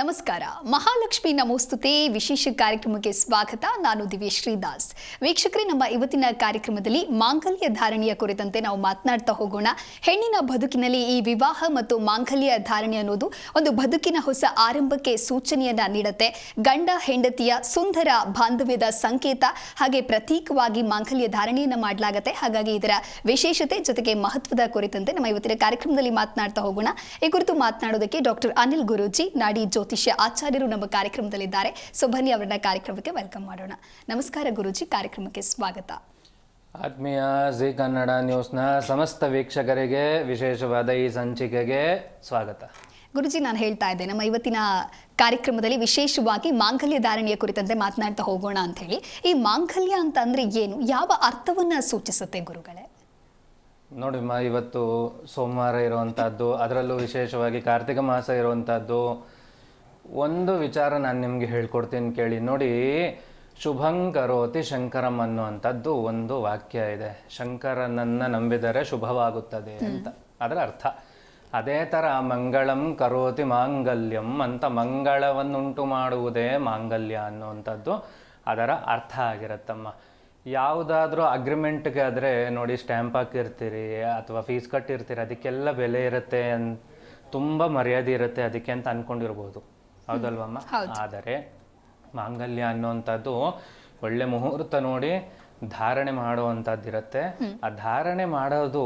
ನಮಸ್ಕಾರ. ಮಹಾಲಕ್ಷ್ಮಿ ನಮೋಸ್ತುತೆ ವಿಶೇಷ ಕಾರ್ಯಕ್ರಮಕ್ಕೆ ಸ್ವಾಗತ. ನಾನು ದಿವ್ಯ ಶ್ರೀದಾಸ್. ವೀಕ್ಷಕರೇ, ನಮ್ಮ ಇವತ್ತಿನ ಕಾರ್ಯಕ್ರಮದಲ್ಲಿ ಮಾಂಗಲ್ಯ ಧಾರಣೆಯ ಕುರಿತಂತೆ ನಾವು ಮಾತನಾಡ್ತಾ ಹೋಗೋಣ. ಹೆಣ್ಣಿನ ಬದುಕಿನಲ್ಲಿ ಈ ವಿವಾಹ ಮತ್ತು ಮಾಂಗಲ್ಯ ಧಾರಣೆ ಅನ್ನೋದು ಒಂದು ಬದುಕಿನ ಹೊಸ ಆರಂಭಕ್ಕೆ ಸೂಚನೆಯನ್ನ ನೀಡುತ್ತೆ. ಗಂಡ, ಹೆಂಡತಿಯ ಸುಂದರ ಬಾಂಧವ್ಯದ ಸಂಕೇತ ಹಾಗೆ ಪ್ರತೀಕವಾಗಿ ಮಾಂಗಲ್ಯ ಧಾರಣೆಯನ್ನ ಮಾಡಲಾಗುತ್ತೆ. ಹಾಗಾಗಿ ಇದರ ವಿಶೇಷತೆ ಜೊತೆಗೆ ಮಹತ್ವದ ಕುರಿತಂತೆ ನಮ್ಮ ಇವತ್ತಿನ ಕಾರ್ಯಕ್ರಮದಲ್ಲಿ ಮಾತನಾಡ್ತಾ ಹೋಗೋಣ. ಈ ಕುರಿತು ಮಾತನಾಡೋದಕ್ಕೆ ಡಾಕ್ಟರ್ ಅನಿಲ್ ಗುರೂಜಿ, ನಾಡಿ ಜ್ಯೋತಿಷ್ಯ ಆಚಾರ್ಯರು ನಮ್ಮ ಕಾರ್ಯಕ್ರಮದಲ್ಲಿದ್ದಾರೆ. ಸೊ ಬನ್ನಿ ಅವರನ್ನ ಕಾರ್ಯಕ್ರಮಕ್ಕೆ ವೆಲ್ಕಮ್ ಮಾಡೋಣ. ನಮಸ್ಕಾರ ಗುರುಜಿ ಕಾರ್ಯಕ್ರಮಕ್ಕೆ ಸ್ವಾಗತ. ಆತ್ಮೀಯ ಜಿ ಕನ್ನಡ ನ್ಯೂಸ್ನ ಸಮಸ್ತ ವೀಕ್ಷಕರಿಗೆ ವಿಶೇಷವಾದ ಈ ಸಂಚಿಕೆಗೆ ಸ್ವಾಗತ. ಗುರುಜಿ ನಾನು ಹೇಳ್ತಾ ಇದ್ದೆ ನಮ್ಮ ಇವತ್ತಿನ ಕಾರ್ಯಕ್ರಮದಲ್ಲಿ ವಿಶೇಷವಾಗಿ ಮಾಂಗಲ್ಯ ಧಾರಣೆಯ ಕುರಿತಂತೆ ಮಾತನಾಡ್ತಾ ಹೋಗೋಣ ಅಂತ ಹೇಳಿ. ಈ ಮಾಂಗಲ್ಯ ಅಂತ ಅಂದ್ರೆ ಏನು? ಯಾವ ಅರ್ಥವನ್ನ ಸೂಚಿಸುತ್ತೆ ಗುರುಗಳೇ? ನೋಡಿಮ್ಮ ಇವತ್ತು ಸೋಮವಾರ ಇರುವಂತಹದ್ದು ಅದರಲ್ಲೂ ವಿಶೇಷವಾಗಿ ಕಾರ್ತಿಕ ಮಾಸ ಇರುವಂಥದ್ದು ಒಂದು ವಿಚಾರ ನಾನು ನಿಮಗೆ ಹೇಳ್ಕೊಡ್ತೀನಿ ಕೇಳಿ. ನೋಡಿ ಶುಭಂ ಕರೋತಿ ಶಂಕರಂ ಅನ್ನುವಂಥದ್ದು ಒಂದು ವಾಕ್ಯ ಇದೆ. ಶಂಕರನನ್ನು ನಂಬಿದರೆ ಶುಭವಾಗುತ್ತದೆ ಅಂತ ಅದರ ಅರ್ಥ. ಅದೇ ಥರ ಮಂಗಳಂ ಕರೋತಿ ಮಾಂಗಲ್ಯಂ ಅಂತ ಮಂಗಳವನ್ನುಂಟು ಮಾಡುವುದೇ ಮಾಂಗಲ್ಯ ಅನ್ನುವಂಥದ್ದು ಅದರ ಅರ್ಥ ಆಗಿರತ್ತಮ್ಮ. ಯಾವುದಾದ್ರೂ ಅಗ್ರಿಮೆಂಟ್ಗೆ ಆದರೆ ನೋಡಿ ಸ್ಟ್ಯಾಂಪ್ ಹಾಕಿರ್ತೀರಿ ಅಥವಾ ಫೀಸ್ ಕಟ್ಟಿರ್ತೀರಿ ಅದಕ್ಕೆಲ್ಲ ಬೆಲೆ ಇರುತ್ತೆ ಅಂತ ತುಂಬ ಮರ್ಯಾದೆ ಇರುತ್ತೆ ಅದಕ್ಕೆ ಅಂತ ಅನ್ಕೊಂಡಿರ್ಬೋದು. ಹೌದಲ್ವಮ್ಮ ಆದರೆ ಮಾಂಗಲ್ಯ ಅನ್ನುವಂಥದ್ದು ಒಳ್ಳೆ ಮುಹೂರ್ತ ನೋಡಿ ಧಾರಣೆ ಮಾಡುವಂಥದ್ದಿರುತ್ತೆ. ಆ ಧಾರಣೆ ಮಾಡೋದು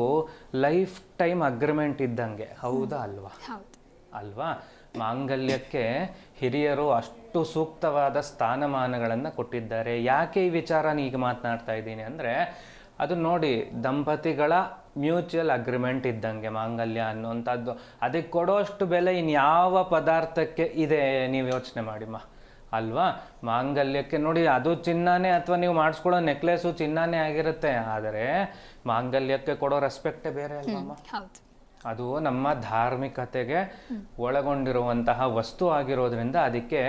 ಲೈಫ್ ಟೈಮ್ ಅಗ್ರಿಮೆಂಟ್ ಇದ್ದಂಗೆ. ಹೌದಾ ಅಲ್ವಾ? ಅಲ್ವಾ? ಮಾಂಗಲ್ಯಕ್ಕೆ ಹಿರಿಯರು ಅಷ್ಟು ಸೂಕ್ತವಾದ ಸ್ಥಾನಮಾನಗಳನ್ನು ಕೊಟ್ಟಿದ್ದಾರೆ. ಯಾಕೆ ಈ ವಿಚಾರ ಈಗ ಮಾತನಾಡ್ತಾ ಇದ್ದೀನಿ ಅಂದರೆ ಅದು ನೋಡಿ ದಂಪತಿಗಳ ಮ್ಯೂಚುವಲ್ ಅಗ್ರಿಮೆಂಟ್ ಇದ್ದಂಗೆ ಮಾಂಗಲ್ಯ ಅನ್ನುವಂಥದ್ದು. ಅದಕ್ಕೆ ಕೊಡೋಷ್ಟು ಬೆಲೆ ಇನ್ಯಾವ ಪದಾರ್ಥಕ್ಕೆ ಇದೆ ನೀವು ಯೋಚನೆ ಮಾಡಿಮ್ಮ. ಅಲ್ವಾ? ಮಾಂಗಲ್ಯಕ್ಕೆ ನೋಡಿ ಅದು ಚಿನ್ನನೇ ಅಥವಾ ನೀವು ಮಾಡಿಸ್ಕೊಳ್ಳೋ ನೆಕ್ಲೆಸು ಚಿನ್ನನೇ ಆಗಿರುತ್ತೆ. ಆದರೆ ಮಾಂಗಲ್ಯಕ್ಕೆ ಕೊಡೋ ರೆಸ್ಪೆಕ್ಟೇ ಬೇರೆ ಅಲ್ವಮ್ಮ? ಅದು ನಮ್ಮ ಧಾರ್ಮಿಕತೆಗೆ ಒಳಗೊಂಡಿರುವಂತಹ ವಸ್ತು ಆಗಿರೋದ್ರಿಂದ ಅದಕ್ಕೆ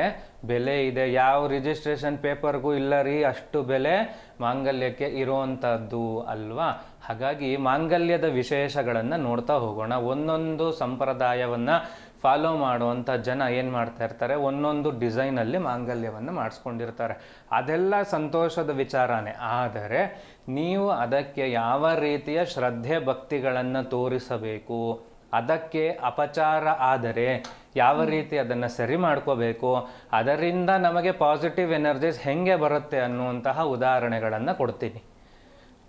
ಬೆಲೆ ಇದೆ. ಯಾವ ರಿಜಿಸ್ಟ್ರೇಷನ್ ಪೇಪರ್ಗೂ ಇಲ್ಲ ರೀ, ಅಷ್ಟು ಬೆಲೆ ಮಾಂಗಲ್ಯಕ್ಕೆ ಇರುವಂಥದ್ದು ಅಲ್ವಾ? ಹಾಗಾಗಿ ಮಾಂಗಲ್ಯದ ವಿಶೇಷಗಳನ್ನು ನೋಡ್ತಾ ಹೋಗೋಣ. ಒಂದೊಂದು ಸಂಪ್ರದಾಯವನ್ನು ಫಾಲೋ ಮಾಡುವಂಥ ಜನ ಏನು ಮಾಡ್ತಾ ಇರ್ತಾರೆ? ಒಂದೊಂದು ಡಿಸೈನಲ್ಲಿ ಮಾಂಗಲ್ಯವನ್ನು ಮಾಡಿಸ್ಕೊಂಡಿರ್ತಾರೆ. ಅದೆಲ್ಲ ಸಂತೋಷದ ವಿಚಾರನೇ. ಆದರೆ ನೀವು ಅದಕ್ಕೆ ಯಾವ ರೀತಿಯ ಶ್ರದ್ಧೆ ಭಕ್ತಿಗಳನ್ನು ತೋರಿಸಬೇಕು? ಅದಕ್ಕೆ ಅಪಚಾರ ಆದರೆ ಯಾವ ರೀತಿ ಅದನ್ನು ಸರಿ ಮಾಡ್ಕೋಬೇಕು? ಅದರಿಂದ ನಮಗೆ ಪಾಸಿಟಿವ್ ಎನರ್ಜೀಸ್ ಹೆಂಗೆ ಬರುತ್ತೆ ಅನ್ನುವಂತಹ ಉದಾಹರಣೆಗಳನ್ನು ಕೊಡ್ತೀನಿ.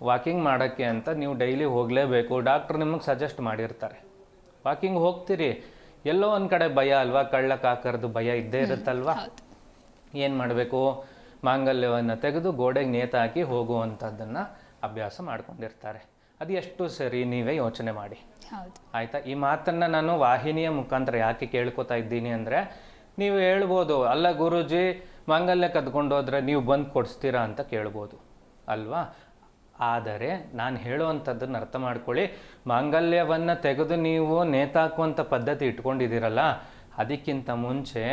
ವಾಕಿಂಗ್ ಮಾಡೋಕ್ಕೆ ಅಂತ ನೀವು ಡೈಲಿ ಹೋಗಲೇಬೇಕು. ಡಾಕ್ಟ್ರು ನಿಮಗೆ ಸಜೆಸ್ಟ್ ಮಾಡಿರ್ತಾರೆ. ವಾಕಿಂಗ್ ಹೋಗ್ತೀರಿ. ಎಲ್ಲೋ ಒಂದು ಕಡೆ ಭಯ ಅಲ್ವಾ? ಕಳ್ಳ ಕಾಕರದು ಭಯ ಇದ್ದೇ ಇರುತ್ತಲ್ವಾ? ಏನು ಮಾಡಬೇಕು? ಮಾಂಗಲ್ಯವನ್ನು ತೆಗೆದು ಗೋಡೆಗೆ ನೇತಾಕಿ ಹೋಗುವಂಥದ್ದನ್ನು ಅಭ್ಯಾಸ ಮಾಡ್ಕೊಂಡಿರ್ತಾರೆ. ಅದು ಎಷ್ಟು ಸರಿ ನೀವೇ ಯೋಚನೆ ಮಾಡಿ. ಆಯಿತಾ? ಈ ಮಾತನ್ನು ನಾನು ವಾಹಿನಿಯ ಮುಖಾಂತರ ಯಾಕೆ ಕೇಳ್ಕೊತಾ ಇದ್ದೀನಿ ಅಂದರೆ ನೀವು ಹೇಳ್ಬೋದು ಅಲ್ಲ ಗುರುಜಿ ಮಾಂಗಲ್ಯ ಕದ್ಕೊಂಡು ಹೋದ್ರೆ ನೀವು ಬಂದು ಕೊಡಿಸ್ತೀರಾ ಅಂತ ಕೇಳ್ಬೋದು. ಅಲ್ವಾ? ಆದರೆ ನಾನು ಹೇಳುವಂಥದ್ದನ್ನು ಅರ್ಥ ಮಾಡ್ಕೊಳ್ಳಿ. ಮಾಂಗಲ್ಯವನ್ನು ತೆಗೆದು ನೀವು ನೇತಾಕುವಂಥ ಪದ್ಧತಿ ಇಟ್ಕೊಂಡಿದ್ದೀರಲ್ಲ, ಅದಕ್ಕಿಂತ ಮುಂಚೆ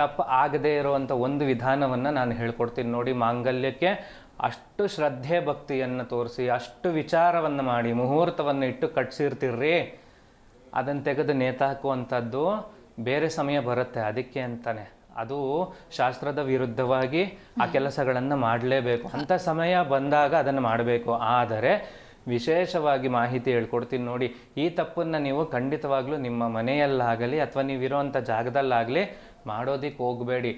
ತಪ್ಪು ಆಗದೇ ಇರುವಂಥ ಒಂದು ವಿಧಾನವನ್ನು ನಾನು ಹೇಳ್ಕೊಡ್ತೀನಿ ನೋಡಿ ಮಾಂಗಲ್ಯಕ್ಕೆ. ಅಷ್ಟು ಶ್ರದ್ಧೆ ಭಕ್ತಿಯನ್ನು ತೋರಿಸಿ, ಅಷ್ಟು ವಿಚಾರವನ್ನು ಮಾಡಿ, ಮುಹೂರ್ತವನ್ನು ಇಟ್ಟು ಕಟ್ಸಿರ್ತೀರ್ರಿ. ಅದನ್ನು ತೆಗೆದು ನೇತಾಕುವಂಥದ್ದು ಬೇರೆ ಸಮಯ ಬರುತ್ತೆ, ಅದಕ್ಕೆ ಅಂತಾನೆ. ಅದು ಶಾಸ್ತ್ರದ ವಿರುದ್ಧವಾಗಿ ಆ ಕೆಲಸಗಳನ್ನು ಮಾಡಲೇಬೇಕು. ಅಂತ ಸಮಯ ಬಂದಾಗ ಅದನ್ನು ಮಾಡಬೇಕು. ಆದರೆ ವಿಶೇಷವಾಗಿ ಮಾಹಿತಿ ಹೇಳ್ಕೊಡ್ತೀನಿ ನೋಡಿ ಈ ತಪ್ಪನ್ನು ನೀವು ಖಂಡಿತವಾಗ್ಲೂ ನಿಮ್ಮ ಮನೆಯಲ್ಲಾಗಲಿ ಅಥವಾ ನೀವಿರುವಂಥ ಜಾಗದಲ್ಲಾಗಲಿ ಮಾಡೋದಿಕ್ಕೆ ಹೋಗಬೇಡಿ.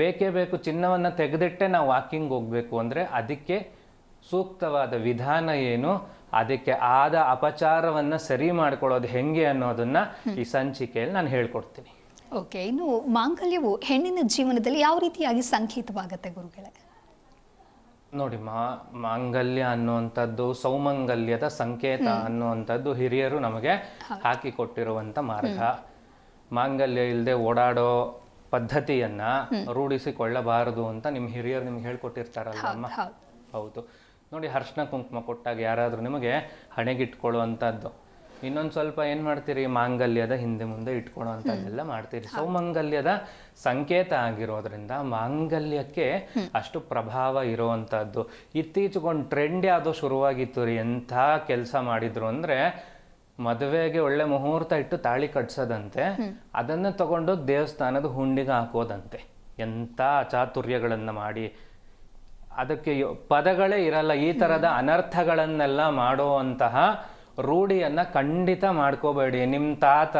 ಬೇಕೇ ಬೇಕು ಚಿನ್ನವನ್ನು ತೆಗೆದಿಟ್ಟೆ ನಾವು ವಾಕಿಂಗ್ ಹೋಗಬೇಕು ಅಂದರೆ ಅದಕ್ಕೆ ಸೂಕ್ತವಾದ ವಿಧಾನ ಏನು ಅದಕ್ಕೆ ಆದ ಅಪಚಾರವನ್ನು ಸರಿ ಮಾಡ್ಕೊಳ್ಳೋದು ಹೆಂಗೆ ಅನ್ನೋದನ್ನು ಈ ಸಂಚಿಕೆಯಲ್ಲಿ ನಾನು ಹೇಳ್ಕೊಡ್ತೀನಿ. ಓಕೆ ಇನ್ನು ಮಾಂಗಲ್ಯವು ಹೆಣ್ಣಿನ ಜೀವನದಲ್ಲಿ ಯಾವ ರೀತಿಯಾಗಿ ಸಂಕೇತವಾಗುತ್ತೆ ಗುರುಗಳೇ? ನೋಡಿ ಮಾ ಮಾಂಗಲ್ಯ ಅನ್ನುವಂಥದ್ದು ಸೌಮಂಗಲ್ಯದ ಸಂಕೇತ ಅನ್ನುವಂಥದ್ದು ಹಿರಿಯರು ನಮಗೆ ಹಾಕಿಕೊಟ್ಟಿರುವಂಥ ಮಾರ್ಗ. ಮಾಂಗಲ್ಯ ಇಲ್ಲದೆ ಓಡಾಡೋ ಪದ್ಧತಿಯನ್ನ ರೂಢಿಸಿಕೊಳ್ಳಬಾರದು ಅಂತ ನಿಮ್ಮ ಹಿರಿಯರು ನಿಮ್ಗೆ ಹೇಳ್ಕೊಟ್ಟಿರ್ತಾರಲ್ಲ ಅಮ್ಮ? ಹೌದು. ನೋಡಿ ಹರ್ಷಣ ಕುಂಕುಮ ಕೊಟ್ಟಾಗ ಯಾರಾದರೂ ನಿಮಗೆ ಹಣೆಗಿಟ್ಕೊಳ್ಳುವಂಥದ್ದು ಇನ್ನೊಂದು ಸ್ವಲ್ಪ ಏನು ಮಾಡ್ತೀರಿ ಮಾಂಗಲ್ಯದ ಹಿಂದೆ ಮುಂದೆ ಇಟ್ಕೊಳ್ಳೋಂಥದ್ದೆಲ್ಲ ಮಾಡ್ತೀರಿ. ಸೌಮಂಗಲ್ಯದ ಸಂಕೇತ ಆಗಿರೋದ್ರಿಂದ ಮಾಂಗಲ್ಯಕ್ಕೆ ಅಷ್ಟು ಪ್ರಭಾವ ಇರುವಂಥದ್ದು. ಇತ್ತೀಚೆಗೊಂದು ಟ್ರೆಂಡ್ ಯಾವುದೋ ಶುರುವಾಗಿತ್ತು ರೀ ಎಂಥ ಕೆಲಸ ಮಾಡಿದ್ರು ಅಂದರೆ ಮದುವೆಗೆ ಒಳ್ಳೆ ಮುಹೂರ್ತ ಇಟ್ಟು ತಾಳಿ ಕಟ್ಸೋದಂತೆ ಅದನ್ನು ತಗೊಂಡು ದೇವಸ್ಥಾನದ ಹುಂಡಿಗೆ ಹಾಕೋದಂತೆ. ಎಂಥ ಚಾತುರ್ಯಗಳನ್ನು ಮಾಡಿ. ಅದಕ್ಕೆ ಪದಗಳೇ ಇರಲ್ಲ ಈ ಥರದ ಅನರ್ಥಗಳನ್ನೆಲ್ಲ ಮಾಡುವಂತಹ ರೂಢಿಯನ್ನ ಖಂಡಿತ ಮಾಡ್ಕೋಬೇಡಿ. ನಿಮ್ಮ ತಾತ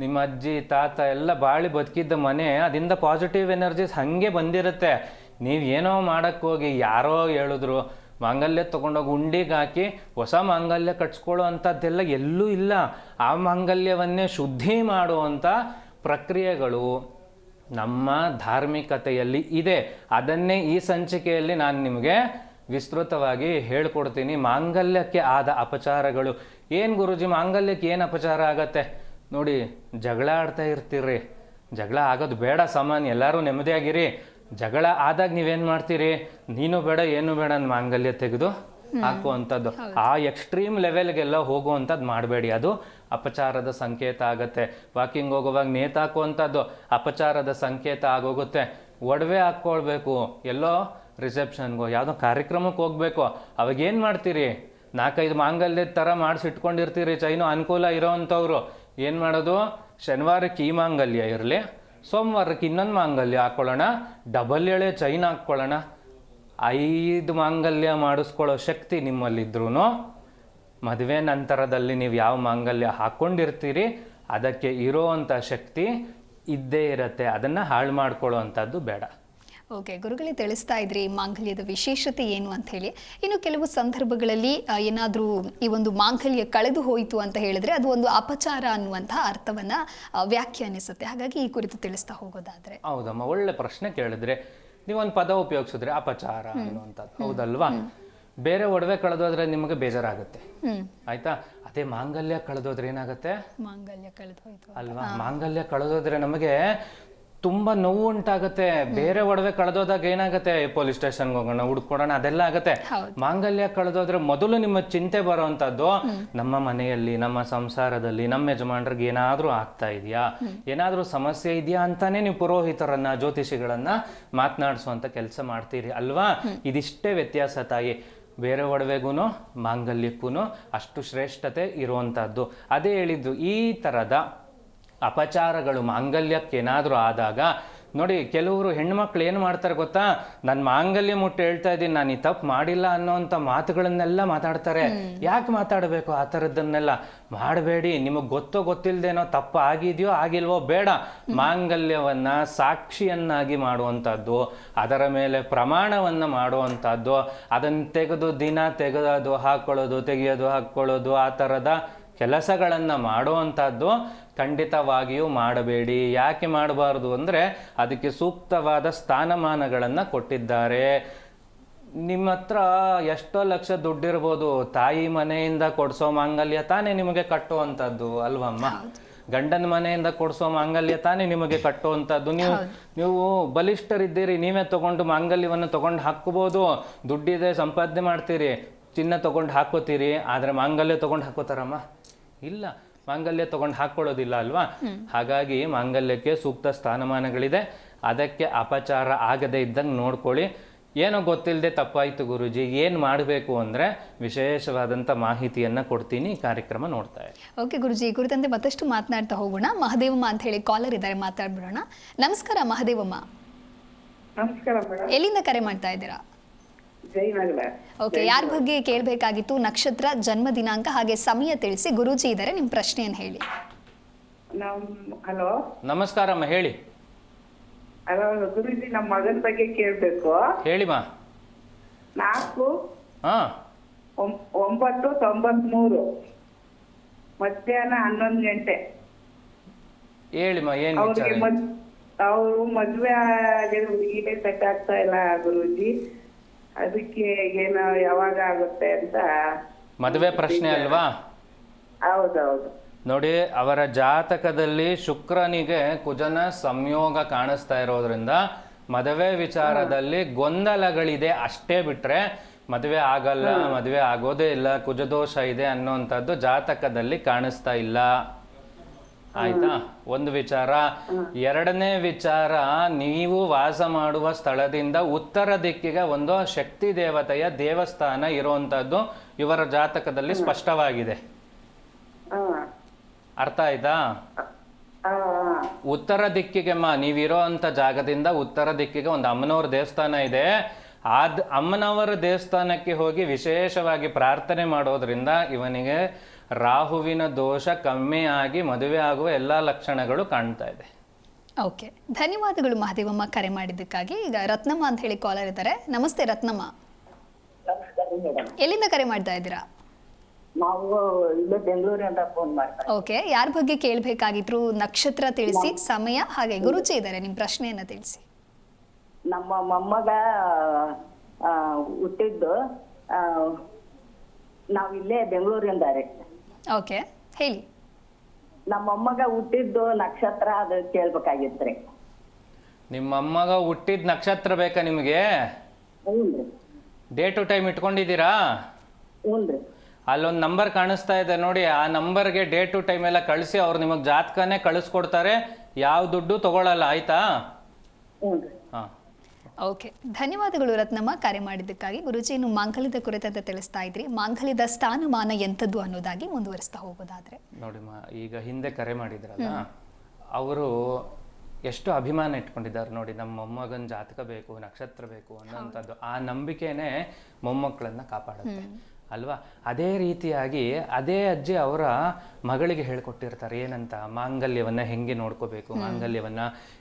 ನಿಮ್ಮ ಅಜ್ಜಿ, ತಾತ ಎಲ್ಲ ಬಾಳಿ ಬದುಕಿದ್ದ ಮನೆ ಅದರಿಂದ ಪಾಸಿಟಿವ್ ಎನರ್ಜೀಸ್ ಹಾಗೆ ಬಂದಿರುತ್ತೆ. ನೀವು ಏನೋ ಮಾಡಕ್ಕೆ ಹೋಗಿ ಯಾರೋ ಹೇಳಿದ್ರು, ಮಾಂಗಲ್ಯ ತೊಗೊಂಡೋಗಿ ಉಂಡಿಗೆ ಹಾಕಿ ಹೊಸ ಮಾಂಗಲ್ಯ ಕಟ್ಸ್ಕೊಳ್ಳೋ ಅಂಥದ್ದೆಲ್ಲ ಎಲ್ಲೂ ಇಲ್ಲ. ಆ ಮಾಂಗಲ್ಯವನ್ನೇ ಶುದ್ಧಿ ಮಾಡುವಂಥ ಪ್ರಕ್ರಿಯೆಗಳು ನಮ್ಮ ಧಾರ್ಮಿಕತೆಯಲ್ಲಿ ಇದೆ. ಅದನ್ನೇ ಈ ಸಂಚಿಕೆಯಲ್ಲಿ ನಾನು ನಿಮಗೆ ವಿಸ್ತೃತವಾಗಿ ಹೇಳ್ಕೊಡ್ತೀನಿ. ಮಾಂಗಲ್ಯಕ್ಕೆ ಆದ ಅಪಚಾರಗಳು. ಏನು ಗುರುಜಿ ಮಾಂಗಲ್ಯಕ್ಕೆ ಏನು ಅಪಚಾರ ಆಗತ್ತೆ? ನೋಡಿ ಜಗಳ ಆಡ್ತಾ ಇರ್ತೀರಿ. ಜಗಳ ಆಗೋದು ಬೇಡ ಸಾಮಾನ್ಯ ಎಲ್ಲರೂ ನೆಮ್ಮದಿಯಾಗಿರಿ. ಜಗಳ ಆದಾಗ ನೀವೇನು ಮಾಡ್ತೀರಿ? ನೀನು ಬೇಡ ಏನು ಬೇಡ ಅಂತ ಮಾಂಗಲ್ಯ ತೆಗೆದು ಹಾಕುವಂಥದ್ದು. ಆ ಎಕ್ಸ್ಟ್ರೀಮ್ ಲೆವೆಲ್ಗೆಲ್ಲ ಹೋಗುವಂಥದ್ದು ಮಾಡಬೇಡಿ. ಅದು ಅಪಚಾರದ ಸಂಕೇತ ಆಗತ್ತೆ. ವಾಕಿಂಗ್ ಹೋಗುವಾಗ ನೇತಾಕುವಂಥದ್ದು ಅಪಚಾರದ ಸಂಕೇತ ಆಗೋಗುತ್ತೆ. ಒಡವೆ ಹಾಕ್ಕೊಳ್ಬೇಕು. ಎಲ್ಲೋ ರಿಸೆಪ್ಷನ್ಗೋ, ಯಾವುದೋ ಕಾರ್ಯಕ್ರಮಕ್ಕೆ ಹೋಗ್ಬೇಕು, ಅವಾಗ ಏನು ಮಾಡ್ತೀರಿ? ನಾಲ್ಕೈದು ಮಾಂಗಲ್ಯದ ಥರ ಮಾಡಿಸಿಟ್ಕೊಂಡಿರ್ತೀರಿ, ಚೈನು ಅನುಕೂಲ ಇರೋವಂಥವ್ರು ಏನು ಮಾಡೋದು? ಶನಿವಾರಕ್ಕೆ ಈ ಮಾಂಗಲ್ಯ ಇರಲಿ, ಸೋಮವಾರಕ್ಕೆ ಇನ್ನೊಂದು ಮಾಂಗಲ್ಯ ಹಾಕ್ಕೊಳ್ಳೋಣ ಡಬಲ್ ಎಳೆ ಚೈನ್ ಹಾಕ್ಕೊಳ್ಳೋಣ ಐದು ಮಾಂಗಲ್ಯ ಮಾಡಿಸ್ಕೊಳ್ಳೋ ಶಕ್ತಿ ನಿಮ್ಮಲ್ಲಿದ್ರೂ ಮದುವೆ ನಂತರದಲ್ಲಿ ನೀವು ಯಾವ ಮಾಂಗಲ್ಯ ಹಾಕ್ಕೊಂಡಿರ್ತೀರಿ, ಅದಕ್ಕೆ ಇರೋವಂಥ ಶಕ್ತಿ ಇದ್ದೇ ಇರತ್ತೆ. ಅದನ್ನು ಹಾಳು ಮಾಡ್ಕೊಳ್ಳೋ ಅಂಥದ್ದು ಬೇಡ. ಓಕೆ ಗುರುಗಳೇ ತಿಳಿಸ್ತಾ ಇದ್ರಿ ಮಾಂಗಲ್ಯದ ವಿಶೇಷತೆ ಏನು ಅಂತ ಹೇಳಿ. ಇನ್ನು ಕೆಲವು ಸಂದರ್ಭಗಳಲ್ಲಿ ಏನಾದರೂ ಈ ಒಂದು ಮಾಂಗಲ್ಯ ಕಳೆದು ಹೋಯಿತು ಅಂತ ಹೇಳಿದ್ರೆ ಅದು ಒಂದು ಅಪಚಾರ ಅನ್ನುವಂತಹ ಅರ್ಥವನ್ನ ವ್ಯಾಖ್ಯಾನಿಸುತ್ತೆ. ಹಾಗಾಗಿ ಈ ಕುರಿತು ತಿಳಿಸ್ತಾ ಹೋಗೋದಾದ್ರೆ. ಹೌದಮ್ಮ ಒಳ್ಳೆ ಪ್ರಶ್ನೆ ಕೇಳಿದ್ರೆ ನೀವೊಂದು ಪದ ಉಪಯೋಗಿಸಿದ್ರೆ ಅಪಚಾರ ಅನ್ನುವಂಥದ್ದು. ಹೌದಲ್ವಾ? ಬೇರೆ ಒಡವೆ ಕಳೆದೋದ್ರೆ ನಿಮಗೆ ಬೇಜಾರಾಗುತ್ತೆ. ಹ್ಮ್. ಆಯ್ತಾ? ಅದೇ ಮಾಂಗಲ್ಯ ಕಳೆದೋದ್ರೆ ಏನಾಗುತ್ತೆ? ಮಾಂಗಲ್ಯ ಕಳೆದು ಹೋಯಿತು ಅಲ್ವಾ? ಮಾಂಗಲ್ಯ ಕಳೆದೋದ್ರೆ ನಮಗೆ ತುಂಬಾ ನೋವು ಉಂಟಾಗತ್ತೆ. ಬೇರೆ ಒಡವೆ ಕಳೆದೋದಾಗ ಏನಾಗತ್ತೆ? ಪೊಲೀಸ್ ಸ್ಟೇಷನ್ ಹೋಗೋಣ ಹುಡ್ಕೊಡೋಣ ಅದೆಲ್ಲ ಆಗತ್ತೆ. ಮಾಂಗಲ್ಯ ಕಳೆದೋದ್ರೆ ಮೊದಲು ನಿಮ್ಮ ಚಿಂತೆ ಬರುವಂತದ್ದು ನಮ್ಮ ಮನೆಯಲ್ಲಿ ನಮ್ಮ ಸಂಸಾರದಲ್ಲಿ ನಮ್ಮ ಯಜಮಾನರಿಗೆ ಏನಾದ್ರೂ ಆಗ್ತಾ ಇದೆಯಾ? ಏನಾದ್ರೂ ಸಮಸ್ಯೆ ಇದೆಯಾ ಅಂತಾನೆ ನೀವು ಪುರೋಹಿತರನ್ನ ಜ್ಯೋತಿಷಿಗಳನ್ನ ಮಾತನಾಡಿಸುವಂತ ಕೆಲಸ ಮಾಡ್ತೀರಿ ಅಲ್ವಾ? ಇದಿಷ್ಟೇ ವ್ಯತ್ಯಾಸ ತಾಯಿ. ಬೇರೆ ಒಡವೆಗೂ ಮಾಂಗಲ್ಯಕ್ಕೂ ಅಷ್ಟು ಶ್ರೇಷ್ಠತೆ ಇರುವಂತಹದ್ದು ಅದೇ ಹೇಳಿದ್ದು ಈ ತರದ ಅಪಚಾರಗಳು ಮಾಂಗಲ್ಯಕ್ಕೇನಾದರೂ ಆದಾಗ ನೋಡಿ ಕೆಲವರು ಹೆಣ್ಮಕ್ಳು ಏನು ಮಾಡ್ತಾರೆ ಗೊತ್ತಾ? ನನ್ನ ಮಾಂಗಲ್ಯ ಮುಟ್ಟು ಹೇಳ್ತಾ ಇದ್ದೀನಿ ನಾನು ಈ ತಪ್ಪು ಮಾಡಿಲ್ಲ ಅನ್ನೋಂಥ ಮಾತುಗಳನ್ನೆಲ್ಲ ಮಾತಾಡ್ತಾರೆ. ಯಾಕೆ ಮಾತಾಡಬೇಕು ಆ ಥರದ್ದನ್ನೆಲ್ಲ? ಮಾಡಬೇಡಿ ನಿಮಗೆ ಗೊತ್ತೋ ಗೊತ್ತಿಲ್ಲದೇನೋ ತಪ್ಪು ಆಗಿದೆಯೋ ಆಗಿಲ್ವೋ ಬೇಡ. ಮಾಂಗಲ್ಯವನ್ನು ಸಾಕ್ಷಿಯನ್ನಾಗಿ ಮಾಡುವಂಥದ್ದು ಅದರ ಮೇಲೆ ಪ್ರಮಾಣವನ್ನು ಮಾಡುವಂಥದ್ದು ಅದನ್ನು ತೆಗೆದು ದಿನ ತೆಗೆದು ಹಾಕ್ಕೊಳ್ಳೋದು ತೆಗೆಯೋದು ಹಾಕ್ಕೊಳ್ಳೋದು ಆ ಥರದ ಕೆಲಸಗಳನ್ನು ಮಾಡುವಂಥದ್ದು ಖಂಡಿತವಾಗಿಯೂ ಮಾಡಬೇಡಿ. ಯಾಕೆ ಮಾಡಬಾರ್ದು ಅಂದರೆ ಅದಕ್ಕೆ ಸೂಕ್ತವಾದ ಸ್ಥಾನಮಾನಗಳನ್ನು ಕೊಟ್ಟಿದ್ದಾರೆ. ನಿಮ್ಮ ಹತ್ರ ಎಷ್ಟೋ ಲಕ್ಷ ದುಡ್ಡಿರ್ಬೋದು. ತಾಯಿ ಮನೆಯಿಂದ ಕೊಡಿಸೋ ಮಾಂಗಲ್ಯ ತಾನೇ ನಿಮಗೆ ಕಟ್ಟುವಂಥದ್ದು ಅಲ್ವಮ್ಮ? ಗಂಡನ ಮನೆಯಿಂದ ಕೊಡಿಸೋ ಮಾಂಗಲ್ಯ ತಾನೇ ನಿಮಗೆ ಕಟ್ಟುವಂಥದ್ದು ನೀವು ನೀವು ಬಲಿಷ್ಠರಿದ್ದೀರಿ. ನೀವೇ ತಗೊಂಡು ಮಾಂಗಲ್ಯವನ್ನು ತಗೊಂಡು ಹಾಕ್ಬೋದು. ದುಡ್ಡಿದೆ ಸಂಪಾದನೆ ಮಾಡ್ತೀರಿ. ಚಿನ್ನ ತಗೊಂಡು ಹಾಕೋತೀರಿ ಆದರೆ ಮಾಂಗಲ್ಯ ತಗೊಂಡು ಹಾಕೋತಾರಮ್ಮ ಇಲ್ಲ. ಮಾಂಗಲ್ಯ ತಗೊಂಡು ಹಾಕೊಳ್ಳೋದಿಲ್ಲ ಅಲ್ವಾ? ಹಾಗಾಗಿ ಮಾಂಗಲ್ಯಕ್ಕೆ ಸೂಕ್ತ ಸ್ಥಾನಮಾನಗಳಿದೆ. ಅದಕ್ಕೆ ಅಪಚಾರ ಆಗದೇ ಇದ್ದಂಗೆ ನೋಡ್ಕೊಳ್ಳಿ. ಏನೋ ಗೊತ್ತಿಲ್ಲದೆ ತಪ್ಪಾಯಿತು ಗುರುಜಿ. ಏನು ಮಾಡಬೇಕು ಅಂದರೆ ವಿಶೇಷವಾದಂಥ ಮಾಹಿತಿಯನ್ನು ಕೊಡ್ತೀನಿ. ಈ ಕಾರ್ಯಕ್ರಮ ನೋಡ್ತಾ ಇದ್ದೀನಿ ಓಕೆ ಗುರುಜಿ ಈ ಕುರಿತಂತೆ ಮತ್ತಷ್ಟು ಮಾತನಾಡ್ತಾ ಹೋಗೋಣ. ಮಹದೇವಮ್ಮ ಅಂತ ಹೇಳಿ ಕಾಲರ್ ಇದ್ದಾರೆ ಮಾತಾಡ್ಬಿಡೋಣ. ನಮಸ್ಕಾರ ಮಹದೇವಮ್ಮ. ನಮಸ್ಕಾರ ಎಲ್ಲಿಂದ ಕರೆ ಮಾಡ್ತಾ ಇದ್ದೀರಾ? ಜೈನಗರ ಓಕೆ ಯಾರ ಬಗ್ಗೆ ಕೇಳಬೇಕಾಗಿತ್ತು ನಕ್ಷತ್ರ ಜನ್ಮ ದಿನಾಂಕ ಹಾಗೆ ಸಮಯ ತಿಳಿಸಿ ಗುರೂಜಿ ಇದ್ದಾರೆ ನಿಮ್ಮ ಪ್ರಶ್ನೆಯನ್ನು ಹೇಳಿ. ನಮ್ ಹಲೋ? ನಮಸ್ಕಾರಮ್ಮ ಹೇಳಿ. ಹಲೋ ಗುರುಜಿ ನಮ್ಮ ಮಗನ ಬಗ್ಗೆ ಕೇಳ್ಬೇಕು. ಹೇಳಿಮಾ ನಾಲ್ಕು ಹಾ. ಒಂ- ಒಂಬತ್ತು ತೊಂಬತ್ಮೂರು. ಮಧ್ಯಾಹ್ನ ಹನ್ನೊಂದು ಗಂಟೆ. ಹೇಳಿಮ್ಮ ಏನು ಅವ್ರಿಗೆ ವಿಚಾರ? ಮದ್ ಅವರು ಮದ್ವೆ ಆಗಿರೋ ಹುಡುಗಿನೇ ಸೆಟ್ ಆಗ್ತಾ ಇಲ್ಲ ಗುರುಜಿ. ಅದಕ್ಕೆ ಏನೋ ಯಾವಾಗ ಆಗುತ್ತೆ ಅಂತ ಮದುವೆ ಪ್ರಶ್ನೆ ಅಲ್ವಾ? ಹೌದೌದು. ನೋಡಿ ಅವರ ಜಾತಕದಲ್ಲಿ ಶುಕ್ರನಿಗೆ ಕುಜನ ಸಂಯೋಗ ಕಾಣಿಸ್ತಾ ಇರೋದ್ರಿಂದ ಮದುವೆ ವಿಚಾರದಲ್ಲಿ ಗೊಂದಲಗಳಿದೆ ಅಷ್ಟೇ ಬಿಟ್ರೆ ಮದುವೆ ಆಗಲ್ಲ ಮದುವೆ ಆಗೋದೇ ಇಲ್ಲ ಕುಜದೋಷ ಇದೆ ಅನ್ನೋಂಥದ್ದು ಜಾತಕದಲ್ಲಿ ಕಾಣಿಸ್ತಾ ಇಲ್ಲ. ಆಯ್ತಾ? ಒಂದು ವಿಚಾರ. ಎರಡನೇ ವಿಚಾರ ನೀವು ವಾಸ ಮಾಡುವ ಸ್ಥಳದಿಂದ ಉತ್ತರ ದಿಕ್ಕಿಗೆ ಒಂದು ಶಕ್ತಿ ದೇವತೆಯ ದೇವಸ್ಥಾನ ಇರುವಂತದ್ದು ಇವರ ಜಾತಕದಲ್ಲಿ ಸ್ಪಷ್ಟವಾಗಿದೆ. ಅರ್ಥ ಆಯ್ತಾ? ಉತ್ತರ ದಿಕ್ಕಿಗೆ ದಿಕ್ಕಿಗೆಮ್ಮ ನೀವಿರೋ ಅಂತ ಜಾಗದಿಂದ ಉತ್ತರ ದಿಕ್ಕಿಗೆ ಒಂದು ಅಮ್ಮನವರ ದೇವಸ್ಥಾನ ಇದೆ. ಆದ್ ಅಮ್ಮನವರ ದೇವಸ್ಥಾನಕ್ಕೆ ಹೋಗಿ ವಿಶೇಷವಾಗಿ ಪ್ರಾರ್ಥನೆ ಮಾಡೋದ್ರಿಂದ ಇವನಿಗೆ ರಾಹುವಿನ ದೋಷ ಕಮ್ಮಿ ಆಗಿ ಮದುವೆ ಆಗುವ ಎಲ್ಲ ಲಕ್ಷಣಗಳು ಕಾಣ್ತಾ ಇದೆ. ಓಕೆ ಧನ್ಯವಾದಗಳು ಮಹಾದೇವಮ್ಮ ಕರೆ ಮಾಡಿದ್ದಕ್ಕಾಗಿ. ಈಗ ರತ್ನಮ್ಮ ಅಂತ ಹೇಳಿ ಕಾಲರ್ ಇದ್ದಾರೆ. ನಮಸ್ತೆ ರತ್ನಮ್ಮ. ಎಲ್ಲಿಂದ ಕರೆ ಮಾಡ್ತಾ ಇದ್ದೀರಾ? ನಾವು ಇಲ್ಲೇ ಬೆಂಗಳೂರಿಂದ ಫೋನ್ ಮಾಡ್ತಾ ಓಕೆ ಯಾರ ಬಗ್ಗೆ ಕೇಳಬೇಕಾಗಿದ್ರು ನಕ್ಷತ್ರ ತಿಳಿಸಿ ಸಮಯ ಹಾಗೆ ಗುರುಜಿ ಇದ್ದಾರೆ ನಿಮ್ಮ ಪ್ರಶ್ನೆಯನ್ನ ತಿಳಿಸಿ. ನಮ್ಮ ಮೊಮ್ಮಗ ಆ, ಹುಟ್ಟಿದ್ದು ಆ, ನಾವು ಇಲ್ಲೇ ಬೆಂಗಳೂರಿಂದ ರೀ. ಓಕೆ ಹೇಳಿ. ನಮ್ಮ ಹುಟ್ಟಿದ್ದು ನಕ್ಷತ್ರ ಅದು ಕೇಳ್ಬೇಕಾಗಿತ್ರಿ. ನಿಮ್ಮ ಅಮ್ಮಗ ಹುಟ್ಟಿದ ನಕ್ಷತ್ರ ಬೇಕಾ ನಿಮಗೆ? ಡೇ ಟು ಟೈಮ್ ಇಟ್ಕೊಂಡಿದ್ದೀರಾ? ಹ್ಞೂನ್ರಿ ಅಲ್ಲೊಂದು ನಂಬರ್ ಕಾಣಿಸ್ತಾ ಇದೆ ನೋಡಿ ಆ ನಂಬರ್ಗೆ ಡೇ ಟು ಟೈಮ್ ಎಲ್ಲ ಕಳಿಸಿ ಅವ್ರು ನಿಮಗೆ ಜಾತಕನೇ ಕಳಿಸ್ಕೊಡ್ತಾರೆ ಯಾವ ದುಡ್ಡು ತಗೊಳ್ಳಲ್ಲ ಆಯ್ತಾ? ಹ್ಞೂ ರೀ ಹಾಂ ಓಕೆ ಧನ್ಯವಾದಗಳು ರತ್ನಮ್ಮ. ಕರೆ ಮಾಡಿದ್ದಕ್ಕಾಗಿ ಗುರುಜಿ ಇನ್ನು ಮಾಂಗಲ್ಯದ ಕುರಿತಂತೆ ತಿಳಿಸ್ತಾ ಇದ್ರಿ. ಮಾಂಗಲ್ಯದ ಸ್ಥಾನಮಾನ ಎಂಥದ್ದು ಅನ್ನೋದಾಗಿ ಮುಂದುವರಿಸ್ತಾ ಹೋಗೋದಾದ್ರೆ. ನೋಡಿ ಈಗ ಹಿಂದೆ ಕರೆ ಮಾಡಿದ್ರಲ್ಲ ಅವರು ಎಷ್ಟು ಅಭಿಮಾನ ಇಟ್ಕೊಂಡಿದ್ದಾರೆ ನೋಡಿ ನಮ್ಮ ಮೊಮ್ಮಗನ ಜಾತಕ ಬೇಕು ನಕ್ಷತ್ರ ಬೇಕು ಅನ್ನೋಂಥದ್ದು. ಆ ನಂಬಿಕೆನೇ ಮೊಮ್ಮಕ್ಕಳನ್ನ ಕಾಪಾಡುತ್ತೆ. ಅಲ್ವಾ? ಅದೇ ರೀತಿಯಾಗಿ ಅದೇ ಅಜ್ಜಿ ಅವರ ಮಗಳಿಗೆ ಹೇಳ್ಕೊಟ್ಟಿರ್ತಾರೆ ಏನಂತ? ಮಾಂಗಲ್ಯವನ್ನ ಹೆಂಗೆ ನೋಡ್ಕೋಬೇಕು? ಮಾಂಗಲ್ಯವನ್ನ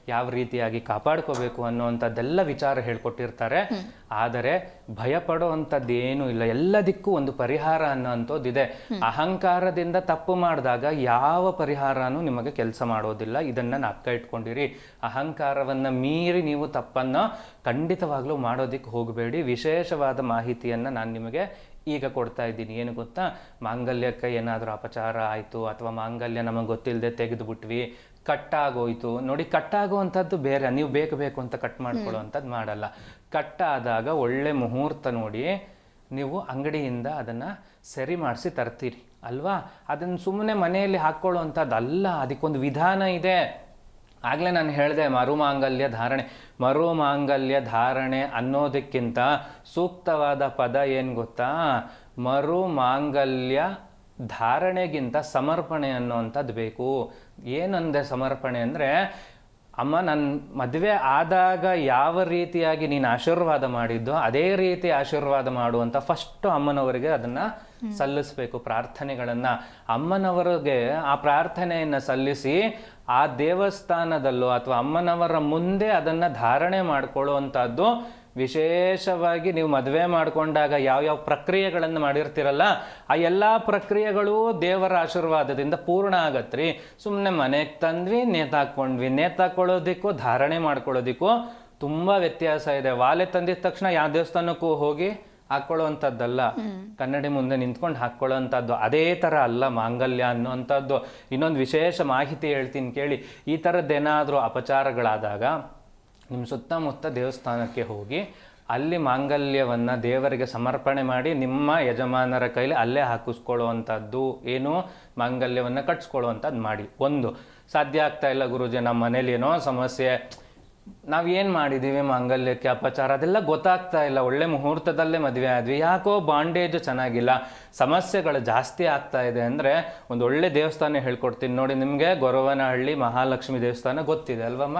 ಯಾವ ರೀತಿಯಾಗಿ ಕಾಪಾಡ್ಕೋಬೇಕು ಅನ್ನೋವಂಥದ್ದೆಲ್ಲ ವಿಚಾರ ಹೇಳ್ಕೊಟ್ಟಿರ್ತಾರೆ. ಆದರೆ ಭಯ ಪಡೋ ಏನೂ ಇಲ್ಲ. ಎಲ್ಲದಕ್ಕೂ ಒಂದು ಪರಿಹಾರ ಅನ್ನೋಂಥದ್ದು ಇದೆ ಅಹಂಕಾರದಿಂದ ತಪ್ಪು ಮಾಡಿದಾಗ ಯಾವ ಪರಿಹಾರನೂ ನಿಮಗೆ ಕೆಲಸ ಮಾಡೋದಿಲ್ಲ. ಇದನ್ನ ನಾಪ್ಕ ಇಟ್ಕೊಂಡಿರಿ. ಅಹಂಕಾರವನ್ನ ಮೀರಿ ನೀವು ತಪ್ಪನ್ನ ಖಂಡಿತವಾಗ್ಲೂ ಮಾಡೋದಿಕ್ಕೆ ಹೋಗಬೇಡಿ. ವಿಶೇಷವಾದ ಮಾಹಿತಿಯನ್ನ ನಾನು ನಿಮಗೆ ಈಗ ಕೊಡ್ತಾ ಇದ್ದೀನಿ. ಏನು ಗೊತ್ತಾ? ಮಾಂಗಲ್ಯಕ್ಕೆ ಏನಾದರೂ ಅಪಚಾರ ಆಯಿತು ಅಥವಾ ಮಾಂಗಲ್ಯ ನಮಗೆ ಗೊತ್ತಿಲ್ಲದೆ ತೆಗೆದು ಬಿಟ್ವಿ ಕಟ್ಟಾಗೋಯ್ತು. ನೋಡಿ ಕಟ್ಟಾಗುವಂಥದ್ದು ಬೇರೆ. ನೀವು ಬೇಕು ಬೇಕು ಅಂತ ಕಟ್ ಮಾಡ್ಕೊಳ್ಳುವಂಥದ್ದು ಮಾಡಲ್ಲ. ಕಟ್ಟಾದಾಗ ಒಳ್ಳೆ ಮುಹೂರ್ತ ನೋಡಿ ನೀವು ಅಂಗಡಿಯಿಂದ ಅದನ್ನು ಸರಿ ಮಾಡಿಸಿ ತರ್ತೀರಿ, ಅಲ್ವಾ? ಅದನ್ನು ಸುಮ್ಮನೆ ಮನೆಯಲ್ಲಿ ಹಾಕ್ಕೊಳ್ಳುವಂಥದ್ದು ಅಲ್ಲ ಅದಕ್ಕೊಂದು ವಿಧಾನ ಇದೆ. ಆಗಲೇ ನಾನು ಹೇಳಿದೆ, ಮರುಮಾಂಗಲ್ಯ ಧಾರಣೆ. ಮರುಮಾಂಗಲ್ಯ ಧಾರಣೆ ಅನ್ನೋದಕ್ಕಿಂತ ಸೂಕ್ತವಾದ ಪದ ಏನು ಗೊತ್ತಾ? ಮರುಮಾಂಗಲ್ಯ ಧಾರಣೆಗಿಂತ ಸಮರ್ಪಣೆ ಅನ್ನೋವಂಥದ್ದು ಬೇಕು. ಏನಂದೆ ಸಮರ್ಪಣೆ ಅಂದರೆ, ಅಮ್ಮ ನನ್ನ ಮದುವೆ ಆದಾಗ ಯಾವ ರೀತಿಯಾಗಿ ನೀನು ಆಶೀರ್ವಾದ ಮಾಡಿದ್ದೋ, ಅದೇ ರೀತಿ ಆಶೀರ್ವಾದ ಮಾಡುವಂಥ ಫಸ್ಟು ಅಮ್ಮನವರಿಗೆ ಅದನ್ನ ಸಲ್ಲಿಸಬೇಕು ಪ್ರಾರ್ಥನೆಗಳನ್ನ. ಅಮ್ಮನವರಿಗೆ ಆ ಪ್ರಾರ್ಥನೆಯನ್ನ ಸಲ್ಲಿಸಿ ಆ ದೇವಸ್ಥಾನದಲ್ಲೋ ಅಥವಾ ಅಮ್ಮನವರ ಮುಂದೆ ಅದನ್ನ ಧಾರಣೆ ಮಾಡ್ಕೊಳ್ಳುವಂಥದ್ದು ವಿಶೇಷವಾಗಿ ನೀವು ಮದುವೆ ಮಾಡ್ಕೊಂಡಾಗ ಯಾವ್ಯಾವ ಪ್ರಕ್ರಿಯೆಗಳನ್ನು ಮಾಡಿರ್ತೀರಲ್ಲ, ಆ ಎಲ್ಲ ಪ್ರಕ್ರಿಯೆಗಳು ದೇವರ ಆಶೀರ್ವಾದದಿಂದ ಪೂರ್ಣ ಆಗತ್ರಿ. ಸುಮ್ಮನೆ ಮನೆಗೆ ತಂದ್ವಿ ನೇತಾಕೊಂಡ್ವಿ ನೇತಾಕೊಳ್ಳೋದಕ್ಕೂ ಧಾರಣೆ ಮಾಡ್ಕೊಳ್ಳೋದಕ್ಕೂ ತುಂಬ ವ್ಯತ್ಯಾಸ ಇದೆ. ವಾಲೆ ತಂದಿದ ತಕ್ಷಣ ಯಾವ ದೇವಸ್ಥಾನಕ್ಕೂ ಹೋಗಿ ಹಾಕೊಳ್ಳುವಂಥದ್ದಲ್ಲ. ಕನ್ನಡಿ ಮುಂದೆ ನಿಂತ್ಕೊಂಡು ಹಾಕೊಳ್ಳುವಂಥದ್ದು. ಅದೇ ಥರ ಅಲ್ಲ ಮಾಂಗಲ್ಯ ಅನ್ನುವಂಥದ್ದು. ಇನ್ನೊಂದು ವಿಶೇಷ ಮಾಹಿತಿ ಹೇಳ್ತೀನಿ ಕೇಳಿ. ಈ ಥರದ್ದೇನಾದರೂ ಅಪಚಾರಗಳಾದಾಗ ನಿಮ್ಮ ಸುತ್ತಮುತ್ತ ದೇವಸ್ಥಾನಕ್ಕೆ ಹೋಗಿ ಅಲ್ಲಿ ಮಾಂಗಲ್ಯವನ್ನ ದೇವರಿಗೆ ಸಮರ್ಪಣೆ ಮಾಡಿ ನಿಮ್ಮ ಯಜಮಾನರ ಕೈಲಿ ಅಲ್ಲೇ ಹಾಕಿಸ್ಕೊಳ್ಳುವಂಥದ್ದು. ಏನು? ಮಾಂಗಲ್ಯವನ್ನ ಕಟ್ಸ್ಕೊಳ್ಳುವಂಥದ್ದು ಮಾಡಿ. ಒಂದು ಸಾಧ್ಯ ಆಗ್ತಾ ಇಲ್ಲ ಗುರುಜಿ ನಮ್ಮ ಮನೇಲಿ ಏನೋ ಸಮಸ್ಯೆ. ನಾವ್ ಏನು ಮಾಡಿದ್ದೀವಿ ಮಾಂಗಲ್ಯಕ್ಕೆ ಅಪಚಾರ ಅದೆಲ್ಲ ಗೊತ್ತಾಗ್ತಾ ಇಲ್ಲ. ಒಳ್ಳೆ ಮುಹೂರ್ತದಲ್ಲೇ ಮದುವೆ ಆದ್ವಿ. ಯಾಕೋ ಬಾಂಡೇಜು ಚೆನ್ನಾಗಿಲ್ಲ. ಸಮಸ್ಯೆಗಳು ಜಾಸ್ತಿ ಆಗ್ತಾ ಇದೆ ಅಂದರೆ ಒಂದು ಒಳ್ಳೆ ದೇವಸ್ಥಾನ ಹೇಳ್ಕೊಡ್ತೀನಿ. ನೋಡಿ ನಿಮಗೆ ಗೊರವನಹಳ್ಳಿ ಮಹಾಲಕ್ಷ್ಮಿ ದೇವಸ್ಥಾನ ಗೊತ್ತಿದೆ ಅಲ್ವಮ್ಮ?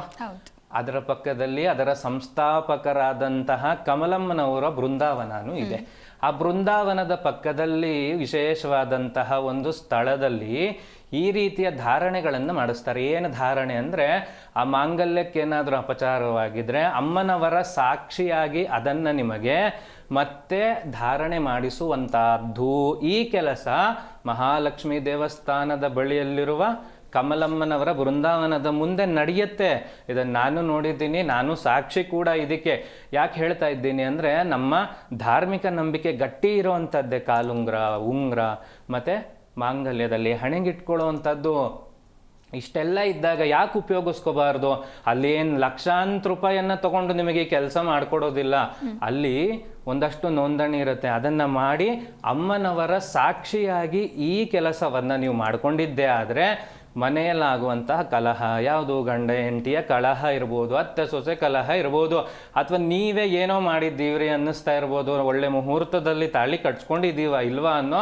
ಅದರ ಪಕ್ಕದಲ್ಲಿ ಅದರ ಸಂಸ್ಥಾಪಕರಾದಂತಹ ಕಮಲಮ್ಮನವರ ಬೃಂದಾವನನೂ ಇದೆ. ಆ ಬೃಂದಾವನದ ಪಕ್ಕದಲ್ಲಿ ವಿಶೇಷವಾದಂತಹ ಒಂದು ಸ್ಥಳದಲ್ಲಿ ಈ ರೀತಿಯ ಧಾರಣೆಗಳನ್ನು ಮಾಡಿಸ್ತಾರೆ. ಏನು ಧಾರಣೆ ಅಂದರೆ ಆ ಮಾಂಗಲ್ಯಕ್ಕೆ ಏನಾದರೂ ಅಪಚಾರವಾಗಿದ್ರೆ ಅಮ್ಮನವರ ಸಾಕ್ಷಿಯಾಗಿ ಅದನ್ನು ನಿಮಗೆ ಮತ್ತೆ ಧಾರಣೆ ಮಾಡಿಸುವಂತಹದ್ದು ಈ ಕೆಲಸ ಮಹಾಲಕ್ಷ್ಮಿ ದೇವಸ್ಥಾನದ ಬಳಿಯಲ್ಲಿರುವ ಕಮಲಮ್ಮನವರ ಬೃಂದಾವನದ ಮುಂದೆ ನಡೆಯುತ್ತೆ. ಇದನ್ನು ನಾನು ನೋಡಿದ್ದೀನಿ ನಾನು ಸಾಕ್ಷಿ ಕೂಡ ಇದಕ್ಕೆ. ಯಾಕೆ ಹೇಳ್ತಾ ಇದ್ದೀನಿ ಅಂದರೆ ನಮ್ಮ ಧಾರ್ಮಿಕ ನಂಬಿಕೆ ಗಟ್ಟಿ ಇರೋವಂಥದ್ದೇ ಕಾಲುಂಗ್ರ ಉಂಗ್ರ ಮತ್ತು ಮಾಂಗಲ್ಯದಲ್ಲಿ ಹಣೆಗಿಟ್ಕೊಳ್ಳುವಂಥದ್ದು. ಇಷ್ಟೆಲ್ಲ ಇದ್ದಾಗ ಯಾಕೆ ಉಪಯೋಗಿಸ್ಕೋಬಾರ್ದು? ಅಲ್ಲಿ ಏನು ಲಕ್ಷಾಂತರ ರೂಪಾಯಿಯನ್ನು ತಗೊಂಡು ನಿಮಗೆ ಕೆಲಸ ಮಾಡಿಕೊಡೋದಿಲ್ಲ. ಅಲ್ಲಿ ಒಂದಷ್ಟು ನೋಂದಣಿ ಇರುತ್ತೆ. ಅದನ್ನ ಮಾಡಿ ಅಮ್ಮನವರ ಸಾಕ್ಷಿಯಾಗಿ ಈ ಕೆಲಸವನ್ನ ನೀವು ಮಾಡ್ಕೊಂಡಿದ್ದೆ ಆದರೆ ಮನೆಯಲ್ಲಾಗುವಂತಹ ಕಲಹ, ಯಾವುದು ಗಂಡ ಹೆಂಡತಿಯ ಕಲಹ ಇರ್ಬೋದು, ಅತ್ತೆ ಸೊಸೆ ಕಲಹ ಇರ್ಬೋದು, ಅಥವಾ ನೀವೇ ಏನೋ ಮಾಡಿದ್ದೀವ್ರಿ ಅನ್ನಿಸ್ತಾ ಇರ್ಬೋದು, ಒಳ್ಳೆ ಮುಹೂರ್ತದಲ್ಲಿ ತಾಳಿ ಕಟ್ಸ್ಕೊಂಡಿದ್ದೀವ ಇಲ್ವಾ ಅನ್ನೋ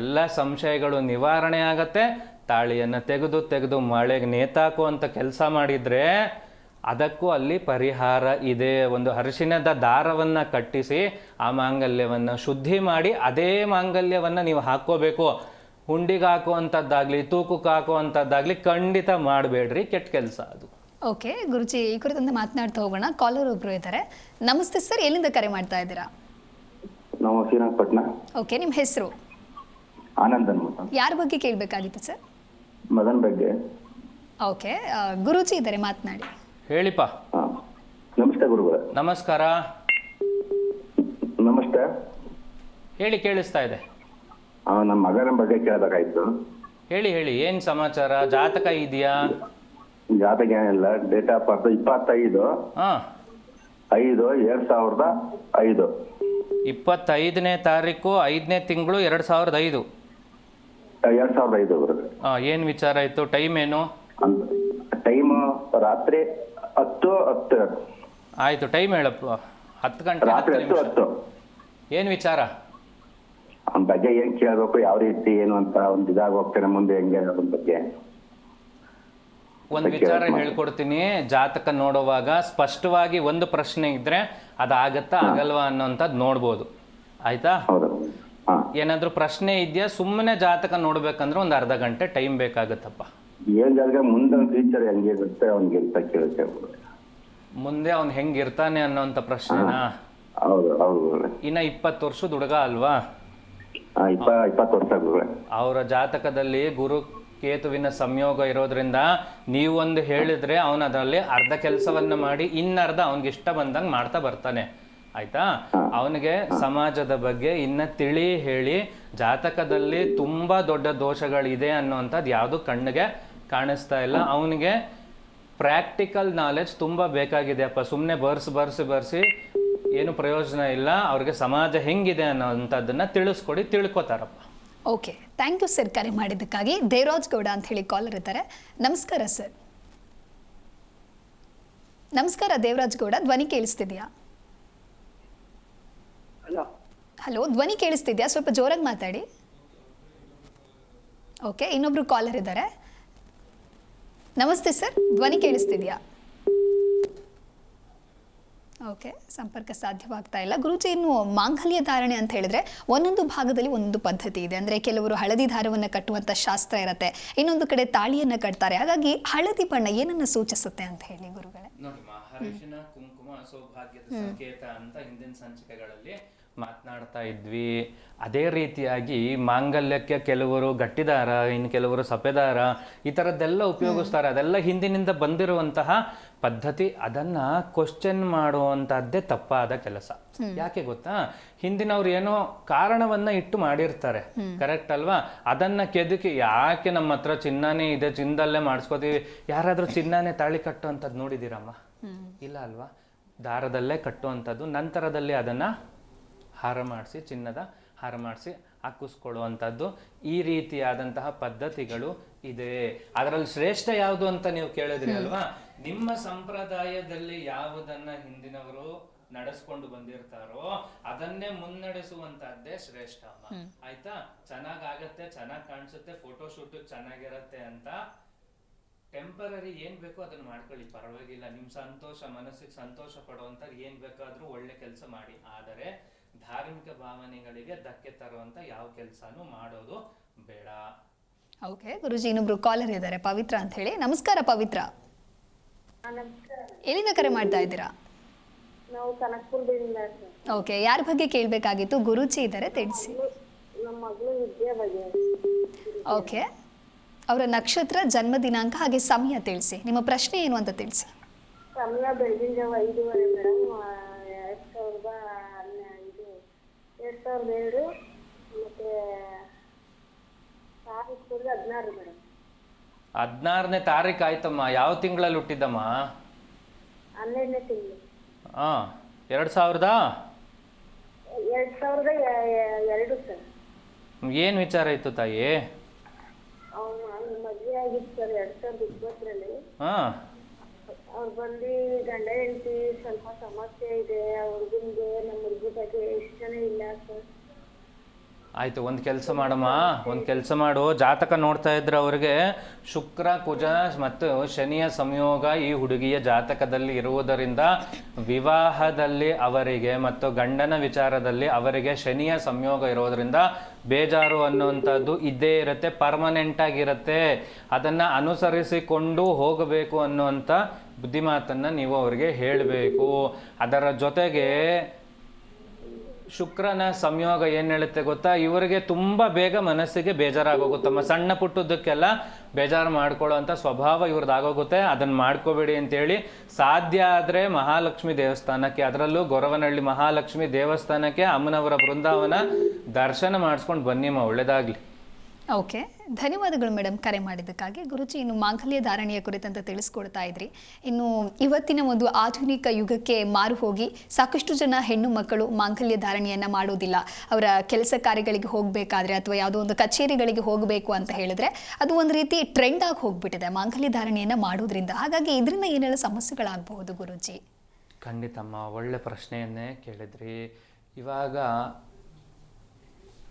ಎಲ್ಲ ಸಂಶಯಗಳು ನಿವಾರಣೆ ಆಗತ್ತೆ. ತಾಳಿಯನ್ನು ತೆಗೆದು ತೆಗೆದು ಮಳೆಗೆ ನೇತಾಕುವಂಥ ಕೆಲಸ ಮಾಡಿದರೆ ಅದಕ್ಕೂ ಅಲ್ಲಿ ಪರಿಹಾರ ಇದೆ. ಒಂದು ಅರಿಶಿಣದ ದಾರವನ್ನು ಕಟ್ಟಿಸಿ ಆ ಮಾಂಗಲ್ಯವನ್ನು ಶುದ್ಧಿ ಮಾಡಿ, ಅದೇ ಮಾಂಗಲ್ಯವನ್ನು ನೀವು ಹಾಕ್ಕೋಬೇಕು. ಹುಂಡಿಗೆ ಹಾಕುವಂಥದ್ದಾಗಲಿ ತೂಕಕ್ಕೆ ಹಾಕುವಂಥದ್ದಾಗಲಿ ಖಂಡಿತ ಮಾಡಬೇಡ್ರಿ ಕೆಟ್ಟ ಕೆಲಸ ಅದು. ಓಕೆ ಗುರುಜಿ ಈ ಕುರಿತಂತೆ ಮಾತನಾಡ್ತಾ ಹೋಗೋಣ. ಕಾಲರ್ ಒಬ್ರು ಇದ್ದಾರೆ. ನಮಸ್ತೆ ಸರ್ ಎಲ್ಲಿಂದ ಕರೆ ಮಾಡ್ತಾ ಇದ್ದೀರಾ? ನಾವು ಶ್ರೀರಂಗಪಟ್ಟಣ. ಓಕೆ ನಿಮ್ಮ ಹೆಸರು? ಆನಂದ್ ಅನ್ಬಿಟ್ಟು ಯಾರ ಬಗ್ಗೆ ಕೇಳಬೇಕಾಗಿತ್ತು ಸರ್? ಮದನ್ ಬಗ್ಗೆ. ಓಕೆ ಗುರುಜಿ ಇದ್ದಾರೆ ಮಾತನಾಡಿ. ಹೇಳಿಪ್ಪ. ಹಾ. ನಮಸ್ತೆ ಗುರುಗಳ. ನಮಸ್ಕಾರ. ನಮಸ್ತೆ. ಹೇಳಿ ಕೇಳಿಸ್ತಾ ಇದೆ. ಆ, ನಮ್ಮ ಮಗನ ಬಗ್ಗೆ ಕೇಳಬೇಕಾಯ್ತು. ಹೇಳಿ ಹೇಳಿ ಏನ್ ಸಮಾಚಾರ? ಜಾತಕ ಇದೆಯಾ? ಜಾತಕ ಏನಿಲ್ಲ ಡೇಟ್ ಆಫ್ ಬರ್ತ್ ಇಪ್ಪತ್ತೈದು. ಹಾ. ಐದು ಎರಡ್ ಸಾವಿರದ ಐದು. ಇಪ್ಪತ್ತೈದನೇ ತಾರೀಕು ಐದನೇ ತಿಂಗಳು ಎರಡ್ ಸಾವಿರದ ಐದು. ಎರಡ್ ಸಾವಿರದ ಐದು ಏನ್ ಏನು ವಿಚಾರ ಇತ್ತು ಟೈಮ್ ಏನು? ಟೈಮ್ ರಾತ್ರಿ ಹತ್ತು ಹತ್ತು. ಆಯ್ತು ಟೈಮ್ ಹೇಳಪ್ಪ. ಹತ್ತು ಗಂಟೆ ರಾತ್ರಿ ಹತ್ತು. ಏನು ವಿಚಾರ? ಅವನ ಬಗ್ಗೆ ಏನ್ ಕೇಳ್ಬೇಕು ಯಾವ ರೀತಿ ಏನು ಅಂತ ಒಂದು ಇದಾಗ ಹೋಗ್ತಾನೆ ಮುಂದೆ ಹೆಂಗೆ ಅದ್ರ ಬಗ್ಗೆ. ಒಂದು ವಿಚಾರ ಹೇಳ್ಕೊಡ್ತೀನಿ. ಜಾತಕ ನೋಡುವಾಗ ಸ್ಪಷ್ಟವಾಗಿ ಒಂದು ಪ್ರಶ್ನೆ ಇದ್ರೆ ಅದಾಗತ್ತಾ ಆಗಲ್ವಾ ಅನ್ನೋಂಥದ್ದು ನೋಡ್ಬೋದು. ಆಯ್ತಾ? ಏನಾದ್ರೂ ಪ್ರಶ್ನೆ ಇದೆಯಾ? ಸುಮ್ಮನೆ ಜಾತಕ ನೋಡ್ಬೇಕಂದ್ರೆ ಒಂದು ಅರ್ಧ ಗಂಟೆ ಟೈಮ್ ಬೇಕಾಗತ್ತಪ್ಪ. ಏನ್ ಜಾತಕ? ಮುಂದೆ ಫ್ಯೂಚರ್ ಹೆಂಗಿರುತ್ತೆ ಅವ್ನಿಗೆ ಅಂತ ಕೇಳುತ್ತೆ ಮುಂದೆ ಅವ್ನು ಹೆಂಗಿರ್ತಾನೆ ಅನ್ನೋಂಥ ಪ್ರಶ್ನೆನಾ? ಹೌದು ಹೌದು. ಇನ್ನ ಇಪ್ಪತ್ತು ವರ್ಷದ ಹುಡುಗ ಅಲ್ವಾ? ಆ, ಇಪ್ಪ ಇಪ್ಪತ್ತು ವರ್ಷ ಗುರುಗಳೇ. ಅವರ ಜಾತಕದಲ್ಲಿ ಗುರು ಕೇತುವಿನ ಸಂಯೋಗ ಇರೋದ್ರಿಂದ ನೀವೊಂದು ಹೇಳಿದ್ರೆ ಅವನ ಅದರಲ್ಲಿ ಅರ್ಧ ಕೆಲಸವನ್ನ ಮಾಡಿ ಇನ್ನರ್ಧ ಅವನಿಗೆ ಇಷ್ಟ ಬಂದಂಗೆ ಮಾಡ್ತಾ ಬರ್ತಾನೆ. ಆಯ್ತಾ? ಅವನಿಗೆ ಸಮಾಜದ ಬಗ್ಗೆ ಇನ್ನ ತಿಳಿ ಹೇಳಿ ಜಾತಕದಲ್ಲಿ ತುಂಬಾ ದೊಡ್ಡ ದೋಷಗಳಿದೆ ಅನ್ನೋಂಥದ್ದು ಯಾವುದು ಕಣ್ಣಿಗೆ ಕಾಣಿಸ್ತಾ ಇಲ್ಲ. ಅವನಿಗೆ ಪ್ರಾಕ್ಟಿಕಲ್ ನಾಲೆಜ್ ತುಂಬಾ ಬೇಕಾಗಿದೆ ಅಪ್ಪ. ಸುಮ್ಮನೆ ಬರ್ಸಿ ಬರ್ಸಿ ಬರ್ಸಿ ಏನು ಪ್ರಯೋಜನ ಇಲ್ಲ ಅವ್ರಿಗೆ ಸಮಾಜ ಹೆಂಗಿದೆ ಅನ್ನೋಂಥದ್ದನ್ನ ತಿಳಿಸ್ಕೊಡಿ ತಿಳ್ಕೊತಾರಪ್ಪ. ಓಕೆ ಥ್ಯಾಂಕ್ ಯು ಸರ್ ಕರೆ ಮಾಡಿದ್ದಕ್ಕಾಗಿ. ದೇವರಾಜ್ ಗೌಡ ಅಂತ ಹೇಳಿ ಕಾಲರ್ ಇದ್ದಾರೆ. ನಮಸ್ಕಾರ ಸರ್ ನಮಸ್ಕಾರ ದೇವರಾಜ್ ಗೌಡ ಧ್ವನಿ ಕೇಳಿಸ್ತಿದ್ಯಾ? ಹಲೋ ಹಲೋ ಧ್ವನಿ ಕೇಳಿಸ್ತಿದ್ಯಾ? ಸ್ವಲ್ಪ ಜೋರಾಗಿ ಮಾತಾಡಿ. ಓಕೆ ಇನ್ನೊಬ್ರು ಕಾಲರ್ ಇದ್ದಾರೆ. ನಮಸ್ತೆ ಸರ್ ಧ್ವನಿ ಕೇಳಿಸ್ತಿದ್ಯಾ? ಓಕೆ, ಸಂಪರ್ಕ ಸಾಧ್ಯವಾಗ್ತಾ ಇಲ್ಲ. ಗುರುಜಿ, ಇನ್ನು ಮಾಂಗಲ್ಯ ಧಾರಣೆ ಅಂತ ಹೇಳಿದ್ರೆ ಒಂದೊಂದು ಭಾಗದಲ್ಲಿ ಒಂದೊಂದು ಪದ್ಧತಿ ಇದೆ. ಅಂದ್ರೆ ಕೆಲವರು ಹಳದಿ ದಾರವನ್ನು ಕಟ್ಟುವಂತ ಶಾಸ್ತ್ರ ಇರುತ್ತೆ, ಇನ್ನೊಂದು ಕಡೆ ತಾಳಿಯನ್ನ ಕಟ್ತಾರೆ. ಹಾಗಾಗಿ ಹಳದಿ ಬಣ್ಣ ಏನನ್ನ ಸೂಚಿಸುತ್ತೆ ಅಂತ ಹೇಳಿ ಗುರುಗಳೇ? ನೋಡಿ ಕುಂಕುಮ, ಸೌಭಾಗ್ಯದ ಸಂಕೇತ ಅಂತ ಹಿಂದಿನ ಸಂಚಿಕೆಗಳಲ್ಲಿ ಮಾತನಾಡ್ತಾ ಇದ್ವಿ. ಅದೇ ರೀತಿಯಾಗಿ ಮಾಂಗಲ್ಯಕ್ಕೆ ಕೆಲವರು ಗಟ್ಟಿದಾರ ಇನ್ನು ಕೆಲವರು ಸಪೆದಾರ ಈ ಥರದ್ದೆಲ್ಲ ಉಪಯೋಗಿಸ್ತಾರೆ. ಅದೆಲ್ಲ ಹಿಂದಿನಿಂದ ಬಂದಿರುವಂತಹ ಪದ್ಧತಿ ಅದನ್ನ ಕ್ವಶನ್ ಮಾಡುವಂಥದ್ದೇ ತಪ್ಪಾದ ಕೆಲಸ. ಯಾಕೆ ಗೊತ್ತಾ? ಹಿಂದಿನವ್ರು ಏನೋ ಕಾರಣವನ್ನ ಇಟ್ಟು ಮಾಡಿರ್ತಾರೆ. ಕರೆಕ್ಟ್ ಅಲ್ವಾ? ಅದನ್ನ ಕೆದಕಿ ಯಾಕೆ ನಮ್ಮ ಹತ್ರ ಚಿನ್ನನೇ ಇದೆ ಚಿನ್ನದಲ್ಲೇ ಮಾಡಿಸ್ಕೋತೀವಿ? ಯಾರಾದ್ರೂ ಚಿನ್ನಾನೇ ತಾಳಿ ಕಟ್ಟುವಂಥದ್ದು ನೋಡಿದ್ದೀರಮ್ಮ ಇಲ್ಲ ಅಲ್ವಾ? ದಾರದಲ್ಲೇ ಕಟ್ಟುವಂಥದ್ದು ನಂತರದಲ್ಲಿ ಅದನ್ನ ಹಾರ ಮಾಡಿಸಿ ಚಿನ್ನದ ಹಾರ ಮಾಡಿಸಿ ಹಾಕಿಸ್ಕೊಳ್ಳುವಂಥದ್ದು ಈ ರೀತಿಯಾದಂತಹ ಪದ್ಧತಿಗಳು ಇದೆ. ಅದರಲ್ಲಿ ಶ್ರೇಷ್ಠ ಯಾವುದು ಅಂತ ನೀವು ಕೇಳಿದ್ರಿ ಅಲ್ವಾ? ನಿಮ್ಮ ಸಂಪ್ರದಾಯದಲ್ಲಿ ಯಾವುದನ್ನ ಹಿಂದಿನವರು ನಡೆಸ್ಕೊಂಡು ಬಂದಿರ್ತಾರೋ ಅದನ್ನೇ ಮುನ್ನಡೆಸುವಂತಹದ್ದೇ ಶ್ರೇಷ್ಠ ಅಮ್ಮ. ಆಯ್ತಾ? ಚೆನ್ನಾಗ್ ಆಗತ್ತೆ ಚೆನ್ನಾಗ್ ಕಾಣಿಸುತ್ತೆ ಫೋಟೋ ಶೂಟ್ ಚೆನ್ನಾಗಿರತ್ತೆ ಅಂತ ಟೆಂಪರರಿ ಏನ್ ಬೇಕೋ ಅದನ್ನ ಮಾಡ್ಕೊಳ್ಳಿ. ಪರವಾಗಿಲ್ಲ. ನಿಮ್ ಸಂತೋಷ ಮನಸ್ಸಿಗೆ ಸಂತೋಷ ಪಡುವಂತ ಏನ್ ಬೇಕಾದ್ರೂ ಒಳ್ಳೆ ಕೆಲಸ ಮಾಡಿ. ಆದರೆ ಧಾರ್ಮಿಕ ಭಾವನೆಗಳಿಗೆ ಧಕ್ಕೆ ತರುವಂತ ಯಾವ ಕೆಲಸನೂ ಮಾಡೋದು ಬೇಡ. ಓಕೆ ಗುರುಜಿ ಇನ್ನೊಬ್ರು ಕಾಲರ್ ಇದ್ದಾರೆ ಪವಿತ್ರ ಅಂತ ಹೇಳಿ. ನಮಸ್ಕಾರ ಪವಿತ್ರ. ಎಲ್ಲಿಂದ ಕರೆ ಮಾಡ್ತಾ ಇದ್ದೀರಾ? ನಾವು ಕನಕಪುರದಿಂದ ಸರ್ ಓಕೆ ಯಾರ ಬಗ್ಗೆ ಕೇಳಬೇಕಾಗಿತ್ತು? ಗುರುಜಿ ಇದ್ದಾರೆ ತಿಳಿಸಿ. ನಮ್ಮ ಮಗಳು ವಿದ್ಯಾ ಬಗ್ಗೆ. ಓಕೆ ಅವರ ನಕ್ಷತ್ರ ಜನ್ಮ ದಿನಾಂಕ ಹಾಗೆ ಸಮಯ ತಿಳಿಸಿ. ನಿಮ್ಮ ಪ್ರಶ್ನೆ ಏನು ಅಂತ ತಿಳಿಸಿ. ಸಮಯ ಬೆಳಗಿನ ಜಾವ ಐದೂವರೆ ಮೇಡಮ್ ಎರಡು ಸಾವಿರದ ಹನ್ನೆ ಇದು ಎರಡು ಸಾವಿರದ ಏಳು ಮತ್ತು ತಾರೀಕು ಹದಿನಾರು ಮೇಡಮ್. ಹದಿನಾರನೇ ತಾರೀಕು ಆಯ್ತಮ್ಮ. ಯಾವ ತಿಂಗಳಲ್ಲಿ ಹುಟ್ಟಿದ್ದಮ್ಮ? ಹನ್ನೆರಡನೇ ತಿಂಗಳು. ಹಾ ಎರಡ್ ಸಾವಿರದ? ಎರಡು ಸಾವಿರದ ಎರಡು ಸರ್. ಏನು ವಿಚಾರ ಇತ್ತು ತಾಯಿ? ಅವ್ನ ಮದುವೆ ಆಗಿತ್ತು ಸರ್ ಎರಡು ಸಾವಿರದ ಇಪ್ಪತ್ತರಲ್ಲಿ. ಹಾ ಅವ್ರು ಬಂದು, ಗಂಡ ಹೆಂಡತಿ ಸ್ವಲ್ಪ ಸಮಸ್ಯೆ ಇದೆ, ಆ ಹುಡುಗನ್ಗೆ ನಮ್ಮ ಹುಡುಗಿ ಬಗ್ಗೆ ಇಷ್ಟನೇ ಇಲ್ಲ ಸರ್. ಆಯ್ತು, ಒಂದು ಕೆಲಸ ಮಾಡಮ್ಮ. ಒಂದು ಕೆಲಸ ಮಾಡು. ಜಾತಕ ನೋಡ್ತಾ ಇದ್ರೆ ಅವ್ರಿಗೆ ಶುಕ್ರ, ಕುಜ ಮತ್ತು ಶನಿಯ ಸಂಯೋಗ ಈ ಹುಡುಗಿಯ ಜಾತಕದಲ್ಲಿ ಇರುವುದರಿಂದ ವಿವಾಹದಲ್ಲಿ ಅವರಿಗೆ ಮತ್ತು ಗಂಡನ ವಿಚಾರದಲ್ಲಿ ಅವರಿಗೆ ಶನಿಯ ಸಂಯೋಗ ಇರೋದರಿಂದ ಬೇಜಾರು ಅನ್ನುವಂಥದ್ದು ಇದ್ದೇ ಇರುತ್ತೆ ಪರ್ಮನೆಂಟ್ ಆಗಿರುತ್ತೆ. ಅದನ್ನು ಅನುಸರಿಸಿಕೊಂಡು ಹೋಗಬೇಕು ಅನ್ನುವಂಥ ಬುದ್ಧಿಮಾತನ್ನು ನೀವು ಅವರಿಗೆ ಹೇಳಬೇಕು. ಅದರ ಜೊತೆಗೆ ಶುಕ್ರನ ಸಂಯೋಗ ಏನು ಹೇಳುತ್ತೆ ಗೊತ್ತಾ? ಇವರಿಗೆ ತುಂಬ ಬೇಗ ಮನಸ್ಸಿಗೆ ಬೇಜಾರಾಗೋಗುತ್ತಮ್ಮ ಸಣ್ಣ ಪುಟ್ಟದಕ್ಕೆಲ್ಲ ಬೇಜಾರು ಮಾಡ್ಕೊಳ್ಳೋವಂಥ ಸ್ವಭಾವ ಇವ್ರದ್ದಾಗೋಗುತ್ತೆ ಅದನ್ನು ಮಾಡ್ಕೋಬೇಡಿ ಅಂತೇಳಿ ಸಾಧ್ಯ ಆದರೆ ಮಹಾಲಕ್ಷ್ಮಿ ದೇವಸ್ಥಾನಕ್ಕೆ, ಅದರಲ್ಲೂ ಗೊರವನಹಳ್ಳಿ ಮಹಾಲಕ್ಷ್ಮಿ ದೇವಸ್ಥಾನಕ್ಕೆ ಅಮ್ಮನವರ ಬೃಂದಾವನ ದರ್ಶನ ಮಾಡಿಸ್ಕೊಂಡು ಬನ್ನಿಮ್ಮ ಒಳ್ಳೇದಾಗಲಿ. ಓಕೆ, ಧನ್ಯವಾದಗಳು ಮೇಡಮ್ ಕರೆ ಮಾಡಿದ್ದಕ್ಕಾಗಿ. ಗುರುಜಿ, ಇನ್ನು ಮಾಂಗಲ್ಯ ಧಾರಣೆಯ ಕುರಿತಂತೆ ತಿಳಿಸ್ಕೊಡ್ತಾ ಇದ್ರಿ. ಇನ್ನು ಇವತ್ತಿನ ಒಂದು ಆಧುನಿಕ ಯುಗಕ್ಕೆ ಮಾರು ಹೋಗಿ ಸಾಕಷ್ಟು ಜನ ಹೆಣ್ಣು ಮಕ್ಕಳು ಮಾಂಗಲ್ಯ ಧಾರಣೆಯನ್ನು ಮಾಡೋದಿಲ್ಲ. ಅವರ ಕೆಲಸ ಕಾರ್ಯಗಳಿಗೆ ಹೋಗಬೇಕಾದ್ರೆ ಅಥವಾ ಯಾವುದೋ ಒಂದು ಕಚೇರಿಗಳಿಗೆ ಹೋಗಬೇಕು ಅಂತ ಹೇಳಿದ್ರೆ ಅದು ಒಂದು ರೀತಿ ಟ್ರೆಂಡ್ ಆಗಿ ಹೋಗ್ಬಿಟ್ಟಿದೆ ಮಾಂಗಲ್ಯ ಧಾರಣೆಯನ್ನು ಮಾಡೋದ್ರಿಂದ. ಹಾಗಾಗಿ ಇದರಿಂದ ಏನೆಲ್ಲ ಸಮಸ್ಯೆಗಳಾಗಬಹುದು ಗುರುಜಿ? ಖಂಡಿತಮ್ಮ, ಒಳ್ಳೆ ಪ್ರಶ್ನೆಯನ್ನೇ ಕೇಳಿದ್ರಿ. ಇವಾಗ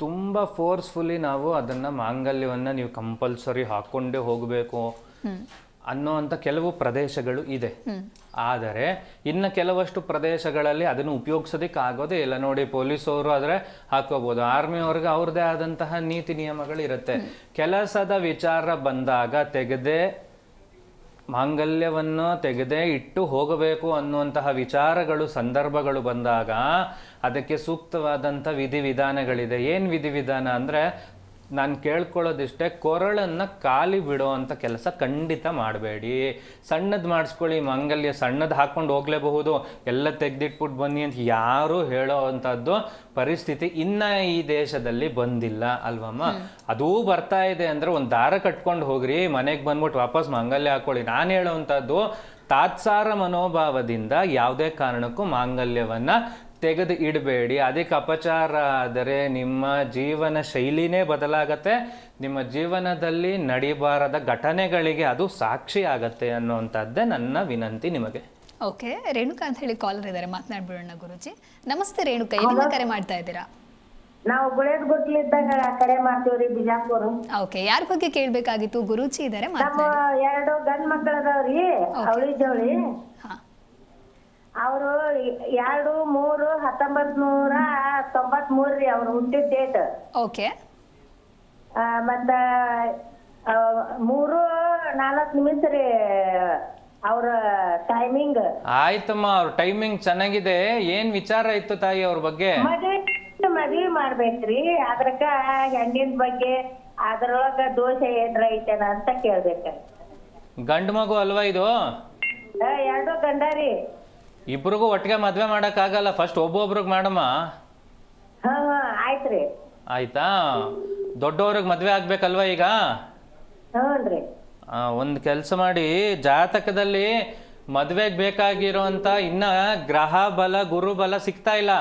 ತುಂಬ ಫೋರ್ಸ್ಫುಲಿ ನಾವು ಅದನ್ನು ಮಾಂಗಲ್ಯವನ್ನು ನೀವು ಕಂಪಲ್ಸರಿ ಹಾಕ್ಕೊಂಡೇ ಹೋಗಬೇಕು ಅನ್ನೋವಂಥ ಕೆಲವು ಪ್ರದೇಶಗಳು ಇದೆ. ಆದರೆ ಇನ್ನು ಕೆಲವಷ್ಟು ಪ್ರದೇಶಗಳಲ್ಲಿ ಅದನ್ನು ಉಪಯೋಗಿಸೋದಕ್ಕೆ ಆಗೋದೇ ಇಲ್ಲ. ನೋಡಿ ಪೊಲೀಸವರು ಆದರೆ ಹಾಕೋಬೋದು. ಆರ್ಮಿಯವ್ರಿಗೆ ಅವ್ರದ್ದೇ ಆದಂತಹ ನೀತಿ ನಿಯಮಗಳು ಇರುತ್ತೆ ಕೆಲಸದ ವಿಚಾರ ಬಂದಾಗ ತೆಗೆದೇ ಮಾಂಗಲ್ಯವನ್ನು ತೆಗೆದೇ ಇಟ್ಟು ಹೋಗಬೇಕು ಅನ್ನುವಂತಹ ವಿಚಾರಗಳು ಸಂದರ್ಭಗಳು ಬಂದಾಗ ಅದಕ್ಕೆ ಸೂಕ್ತವಾದಂಥ ವಿಧಿವಿಧಾನಗಳಿದೆ. ಏನು ವಿಧಿವಿಧಾನ ಅಂದರೆ ನಾನು ಕೇಳ್ಕೊಳ್ಳೋದಿಷ್ಟೇ ಕೊರಳನ್ನು ಖಾಲಿ ಬಿಡೋ ಅಂಥ ಕೆಲಸ ಖಂಡಿತ ಮಾಡಬೇಡಿ. ಸಣ್ಣದು ಮಾಡಿಸ್ಕೊಳ್ಳಿ ಮಂಗಲ್ಯ ಸಣ್ಣದು ಹಾಕ್ಕೊಂಡು ಹೋಗಲೇಬಹುದು ಎಲ್ಲ ತೆಗೆದಿಟ್ಬಿಟ್ಟು ಬನ್ನಿ ಅಂತ ಯಾರೂ ಹೇಳೋ ಅಂಥದ್ದು ಪರಿಸ್ಥಿತಿ ಇನ್ನ ಈ ದೇಶದಲ್ಲಿ ಬಂದಿಲ್ಲ ಅಲ್ವಮ್ಮ? ಅದೂ ಬರ್ತಾ ಇದೆ ಅಂದ್ರೆ ಒಂದು ದಾರ ಕಟ್ಕೊಂಡು ಹೋಗ್ರಿ ಮನೆಗೆ ಬಂದ್ಬಿಟ್ಟು ವಾಪಸ್ ಮಾಂಗಲ್ಯ ಹಾಕೊಳ್ಳಿ ನಾನು ಹೇಳೋವಂಥದ್ದು ತಾತ್ಸಾರ ಮನೋಭಾವದಿಂದ ಯಾವುದೇ ಕಾರಣಕ್ಕೂ ಮಾಂಗಲ್ಯವನ್ನ ತೆಗೆದು ಇಡಬೇಡಿ. ಅದಕ್ಕೆ ಅಪಚಾರ ಆದರೆ ನಿಮ್ಮ ಜೀವನ ಶೈಲಿನೇ ಬದಲಾಗತ್ತೆ. ನಿಮ್ಮ ಜೀವನದಲ್ಲಿ ನಡಿಬಾರದ ಘಟನೆಗಳಿಗೆ ಅದು ಸಾಕ್ಷಿ ಆಗತ್ತೆ ಅನ್ನುವಂಥದ್ದೇ ನನ್ನ ವಿನಂತಿ ನಿಮಗೆ. ಓಕೆ ರೇಣುಕಾ ಅಂತ ಹೇಳಿ ಕಾಲರ್ ಇದ್ದಾರೆ. ಮಾತನಾಡ್ಬಿಡೋಣ ಗುರುಜಿ. ನಮಸ್ತೆ ರೇಣುಕಾ ಇಲ್ಲಿ ಕರೆ ಮಾಡ್ತಾ ಇದ್ದೀರಾ? ನಾವು ಗುಳೇದ್ ಗುಟ್ಲಿದ್ದಾಗ ಇದ್ದಾಗ ಕರೆ ಮಾಡ್ತೀವ್ರಿ ಬಿಜಾಪುರ. ಓಕೆ ಯಾರ ಬಗ್ಗೆ ಕೇಳ್ಬೇಕಾಗಿತ್ತು? ಗುರುಜಿ ಇದಾರೆ ನಮ್ಮ ಎರಡು ಗಂಡ್ ಮಕ್ಕಳದವ್ರಿ ಅದಾವ್ರಿ ಅವಳಿ ಜವಳಿ. ಹಾ. ಅವರು ಎರಡು ಮೂರು ಹತ್ತೊಂಬತ್ ನೂರ ತೊಂಬತ್ ಮೂರ್ರಿ ಅವ್ರು ಹುಟ್ಟಿದ ಡೇಟ್ ಓಕೆ ಮತ್ತ ಆ, ಮೂರು ನಾಲ್ಕು ನಿಮಿಷ ರೀ ಅವ್ರ ಟೈಮಿಂಗ್ ಆಯ್ತಮ್ಮ ಅವ್ರ ಟೈಮಿಂಗ್ ಚೆನ್ನಾಗಿದೆ. ಏನ್ ವಿಚಾರ ಇತ್ತು ತಾಯಿ ಅವ್ರ ಬಗ್ಗೆ? ಮದ್ವಿ ಮದ್ವಿ ಮಾಡ್ಬೇಕ್ರಿ. ಅದ್ರಕ್ಕ ಹೆಣ್ಣಿನ ಬಗ್ಗೆ ಅದ್ರೊಳಗ ದೋಷ ಏನ್ರ ಐತೇನ ಅಂತ ಕೇಳ್ಬೇಕ. ಗಂಡು ಮಗು ಅಲ್ವಾ ಇದು? ಎರಡು ಗಂಡ ರೀ. ಇಬ್ರಿಗೂ ಒಟ್ಟಿಗೆ ಮದ್ವೆ ಆಗಲ್ಲ ಫಸ್ಟ್ ಒಬ್ಬೊಬ್ರಿಗೆ ಮಾಡಮ್ಮ. ಹಾ ಹಾ ಆಯ್ತ್ರಿ ಆಯ್ತಾ? ದೊಡ್ಡವ್ರಿಗೆ ಮದ್ವೆ ಆಗ್ಬೇಕಲ್ವಾ ಈಗ? ಹ್ಞೂನ್ರಿ ಆ, ಒಂದು ಕೆಲಸ ಮಾಡಿ ಜಾತಕದಲ್ಲಿ ಮದ್ವೆಗೆ ಬೇಕಾಗಿರೋಂಥ ಇನ್ನ ಗ್ರಹ ಬಲ ಗುರು ಬಲ ಸಿಗ್ತಾ ಇಲ್ಲ.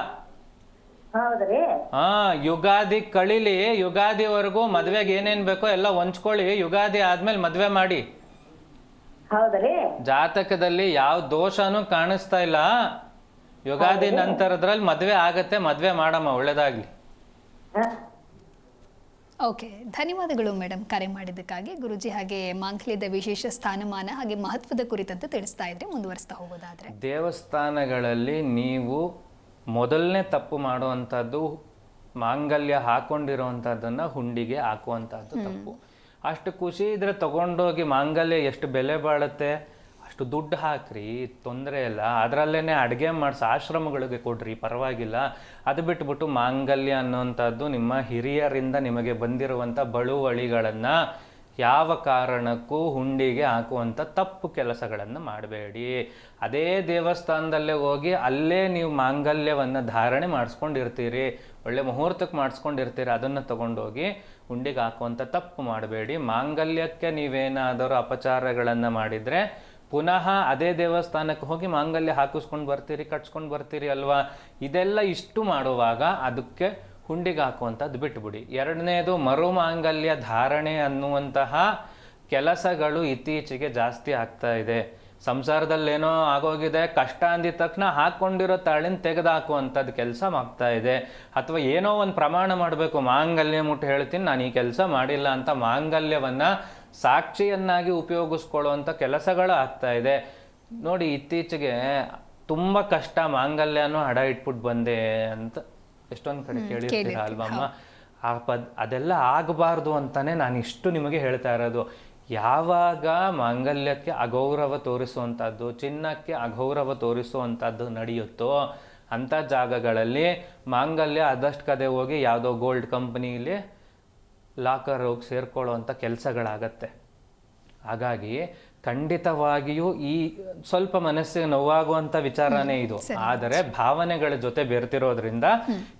ಹೌದ್ರಿ ಹಾ ಯುಗಾದಿ ಕಳಿಲಿ ಯುಗಾದಿವರೆಗೂ ಮದ್ವೆಗೆ ಏನೇನ್ ಬೇಕೋ ಎಲ್ಲ ಹೊಂಚ್ಕೊಳ್ಳಿ ಯುಗಾದಿ ಆದ್ಮೇಲೆ ಮದ್ವೆ ಮಾಡಿ. ಹೌದ್ರಿ ಜಾತಕದಲ್ಲಿ ಯಾವ ದೋಷನೂ ಕಾಣಿಸ್ತಾ ಇಲ್ಲ. ಯುಗಾದಿ ನಂತರದ್ರಲ್ಲಿ ಮದ್ವೆ ಆಗತ್ತೆ ಮದ್ವೆ ಮಾಡಮ್ಮ ಒಳ್ಳೇದಾಗ್ಲಿ. ಓಕೆ ಧನ್ಯವಾದಗಳು ಮೇಡಮ್ ಕರೆ ಮಾಡಿದ್ದಕ್ಕಾಗಿ. ಗುರುಜಿ ಹಾಗೆ ಮಾಂಗಲ್ಯದ ವಿಶೇಷ ಸ್ಥಾನಮಾನ ಹಾಗೆ ಮಹತ್ವದ ಕುರಿತಂತೆ ತಿಳಿಸ್ತಾ ಇದ್ರೆ ಮುಂದುವರಿಸ್ತಾ ಹೋಗೋದಾದ್ರೆ. ದೇವಸ್ಥಾನಗಳಲ್ಲಿ ನೀವು ಮೊದಲನೇ ತಪ್ಪು ಮಾಡುವಂಥದ್ದು ಮಾಂಗಲ್ಯ ಹಾಕೊಂಡಿರುವಂಥದ್ದನ್ನು ಹುಂಡಿಗೆ ಹಾಕುವಂತಹದ್ದು ತಪ್ಪು. ಅಷ್ಟು ಖುಷಿ ಇದ್ರೆ ತಗೊಂಡೋಗಿ ಮಾಂಗಲ್ಯ ಎಷ್ಟು ಬೆಲೆ ಬಾಳುತ್ತೆ? ಅಷ್ಟು ದುಡ್ಡು ಹಾಕ್ರಿ, ತೊಂದರೆ ಇಲ್ಲ. ಅದರಲ್ಲೇ ಅಡುಗೆ ಮಾಡಿಸಿ, ಆಶ್ರಮಗಳಿಗೆ ಕೊಡ್ರಿ, ಪರವಾಗಿಲ್ಲ. ಅದು ಬಿಟ್ಬಿಟ್ಟು ಮಾಂಗಲ್ಯ ಅನ್ನುವಂಥದ್ದು ನಿಮ್ಮ ಹಿರಿಯರಿಂದ ನಿಮಗೆ ಬಂದಿರುವಂಥ ಬಳುವಳಿಗಳನ್ನು ಯಾವ ಕಾರಣಕ್ಕೂ ಹುಂಡಿಗೆ ಹಾಕುವಂಥ ತಪ್ಪು ಕೆಲಸಗಳನ್ನು ಮಾಡಬೇಡಿ. ಅದೇ ದೇವಸ್ಥಾನದಲ್ಲೇ ಹೋಗಿ ಅಲ್ಲೇ ನೀವು ಮಾಂಗಲ್ಯವನ್ನು ಧಾರಣೆ ಮಾಡಿಸ್ಕೊಂಡಿರ್ತೀರಿ. ಒಳ್ಳೆ ಮುಹೂರ್ತಕ್ಕೆ ಮಾಡಿಸ್ಕೊಂಡಿರ್ತೀರ, ಅದನ್ನು ತಗೊಂಡೋಗಿ ಹುಂಡಿಗೆ ಹಾಕುವಂಥ ತಪ್ಪು ಮಾಡಬೇಡಿ. ಮಾಂಗಲ್ಯಕ್ಕೆ ನೀವೇನಾದರೂ ಅಪಚಾರಗಳನ್ನು ಮಾಡಿದರೆ ಪುನಃ ಅದೇ ದೇವಸ್ಥಾನಕ್ಕೆ ಹೋಗಿ ಮಾಂಗಲ್ಯ ಹಾಕಿಸ್ಕೊಂಡು ಬರ್ತೀರಿ, ಕಟ್ಸ್ಕೊಂಡು ಬರ್ತೀರಿ ಅಲ್ವಾ? ಇದೆಲ್ಲ ಇಷ್ಟು ಮಾಡುವಾಗ ಅದಕ್ಕೆ ಹುಂಡಿಗೆ ಹಾಕುವಂಥದ್ದು ಬಿಟ್ಬಿಡಿ. ಎರಡನೇದು ಮರು ಮಾಂಗಲ್ಯ ಧಾರಣೆ ಅನ್ನುವಂತಹ ಕೆಲಸಗಳು ಇತ್ತೀಚೆಗೆ ಜಾಸ್ತಿ ಆಗ್ತಾ ಇದೆ. ಸಂಸಾರದಲ್ಲಿ ಏನೋ ಆಗೋಗಿದೆ ಕಷ್ಟ ಅಂದಿದ ತಕ್ಷಣ ಹಾಕೊಂಡಿರೋ ತಾಳಿನ ತೆಗೆದುಹಾಕುವಂಥದ್ದು ಕೆಲಸ ಮಾಡ್ತಾ ಇದೆ. ಅಥವಾ ಏನೋ ಒಂದು ಪ್ರಮಾಣ ಮಾಡಬೇಕು ಮಾಂಗಲ್ಯ ಮುಟ್ಟು ಹೇಳ್ತೀನಿ ನಾನು ಈ ಕೆಲಸ ಮಾಡಿಲ್ಲ ಅಂತ ಮಾಂಗಲ್ಯವನ್ನ ಸಾಕ್ಷಿಯನ್ನಾಗಿ ಉಪಯೋಗಿಸ್ಕೊಳ್ಳುವಂಥ ಕೆಲಸಗಳು ಆಗ್ತಾ ಇದೆ. ನೋಡಿ ಇತ್ತೀಚೆಗೆ ತುಂಬ ಕಷ್ಟ ಮಾಂಗಲ್ಯನೂ ಹಡ ಇಟ್ಬಿಟ್ಟು ಬಂದೆ ಅಂತ ಎಷ್ಟೊಂದು ಕಡೆ ಕೇಳಿರ್ತೀರ ಅಲ್ವಮ್ಮ ಆ ಪದ್ ಅದೆಲ್ಲ ಆಗಬಾರ್ದು ಅಂತಾನೆ ನಾನು ಇಷ್ಟು ನಿಮಗೆ ಹೇಳ್ತಾ ಇರೋದು. ಯಾವಾಗ ಮಾಂಗಲ್ಯಕ್ಕೆ ಅಗೌರವ ತೋರಿಸುವಂಥದ್ದು, ಚಿನ್ನಕ್ಕೆ ಅಗೌರವ ತೋರಿಸುವಂಥದ್ದು ನಡೆಯುತ್ತೋ ಅಂಥ ಜಾಗಗಳಲ್ಲಿ ಮಾಂಗಲ್ಯ ಆದಷ್ಟು ಕದೆ ಹೋಗಿ ಯಾವುದೋ ಗೋಲ್ಡ್ ಕಂಪ್ನಿಲಿ ಲಾಕರ್ ಹೋಗಿ ಸೇರ್ಕೊಳ್ಳುವಂಥ ಕೆಲಸಗಳಾಗತ್ತೆ. ಹಾಗಾಗಿ ಖಂಡಿತವಾಗಿಯೂ ಈ ಸ್ವಲ್ಪ ಮನಸ್ಸಿಗೆ ನೋವಾಗುವಂತ ವಿಚಾರನೇ ಇದು. ಆದರೆ ಭಾವನೆಗಳ ಜೊತೆ ಬೆರೆತಿರೋದ್ರಿಂದ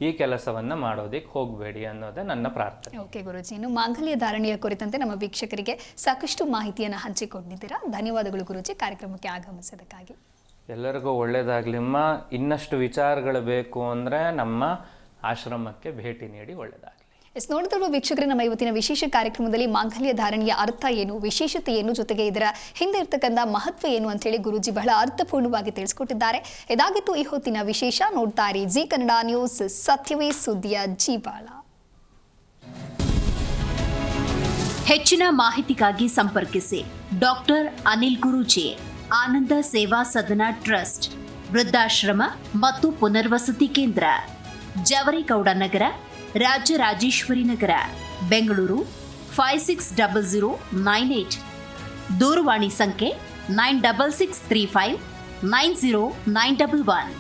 ಈ ಕೆಲಸವನ್ನ ಮಾಡೋದಿಕ್ ಹೋಗಬೇಡಿ ಅನ್ನೋದೇ ನನ್ನ ಪ್ರಾರ್ಥನೆ. ಓಕೆ ಗುರುಜಿ ಇನ್ನು ಮಾಂಗಲ್ಯ ಧಾರಣೆಯ ಕುರಿತಂತೆ ನಮ್ಮ ವೀಕ್ಷಕರಿಗೆ ಸಾಕಷ್ಟು ಮಾಹಿತಿಯನ್ನು ಹಂಚಿಕೊಂಡಿದ್ದೀರಾ? ಧನ್ಯವಾದಗಳು ಗುರುಜಿ ಕಾರ್ಯಕ್ರಮಕ್ಕೆ ಆಗಮಿಸಿದ್ದಕ್ಕಾಗಿ ಎಲ್ಲರಿಗೂ ಒಳ್ಳೇದಾಗ್ಲಿಮ್ಮ ಇನ್ನಷ್ಟು ವಿಚಾರಗಳು ಬೇಕು ಅಂದ್ರೆ ನಮ್ಮ ಆಶ್ರಮಕ್ಕೆ ಭೇಟಿ ನೀಡಿ ಒಳ್ಳೇದಾಗಲಿ. ಎಸ್ ನೋಡಿದಲ್ವ ವೀಕ್ಷಕರೇ, ನಮ್ಮ ಇವತ್ತಿನ ವಿಶೇಷ ಕಾರ್ಯಕ್ರಮದಲ್ಲಿ ಮಾಂಗಲ್ಯ ಧಾರಣೆಯ ಅರ್ಥ ಏನು ವಿಶೇಷತೆ ಏನು ಜೊತೆಗೆ ಇದರ ಹಿಂದೆ ಇರ್ತಕ್ಕಂಥ ಮಹತ್ವ ಏನು ಅಂತ ಹೇಳಿ ಗುರುಜಿ ಬಹಳ ಅರ್ಥಪೂರ್ಣವಾಗಿ ತಿಳಿಸ್ಕೊಟ್ಟಿದ್ದಾರೆ. ಇದಾಗಿತ್ತು ಈ ಹೊತ್ತಿನ ವಿಶೇಷ, ನೋಡ್ತಾ ಇರಿ ಜಿ ಕನ್ನಡ ನ್ಯೂಸ್, ಸತ್ಯವೇ ಸುದ್ದಿಯ ಜೀವಾಳ. ಹೆಚ್ಚಿನ ಮಾಹಿತಿಗಾಗಿ ಸಂಪರ್ಕಿಸಿ ಡಾಕ್ಟರ್ ಅನಿಲ್ ಗುರೂಜಿ, ಆನಂದ ಸೇವಾ ಸದನ ಟ್ರಸ್ಟ್, ವೃದ್ಧಾಶ್ರಮ ಮತ್ತು ಪುನರ್ವಸತಿ ಕೇಂದ್ರ, Javarigowda Nagar Rajarajeshwari Nagar, Bengaluru five six double zero nine eight ದೂರವಾಣಿ ಸಂಖ್ಯೆ nine double six three five nine zero nine double one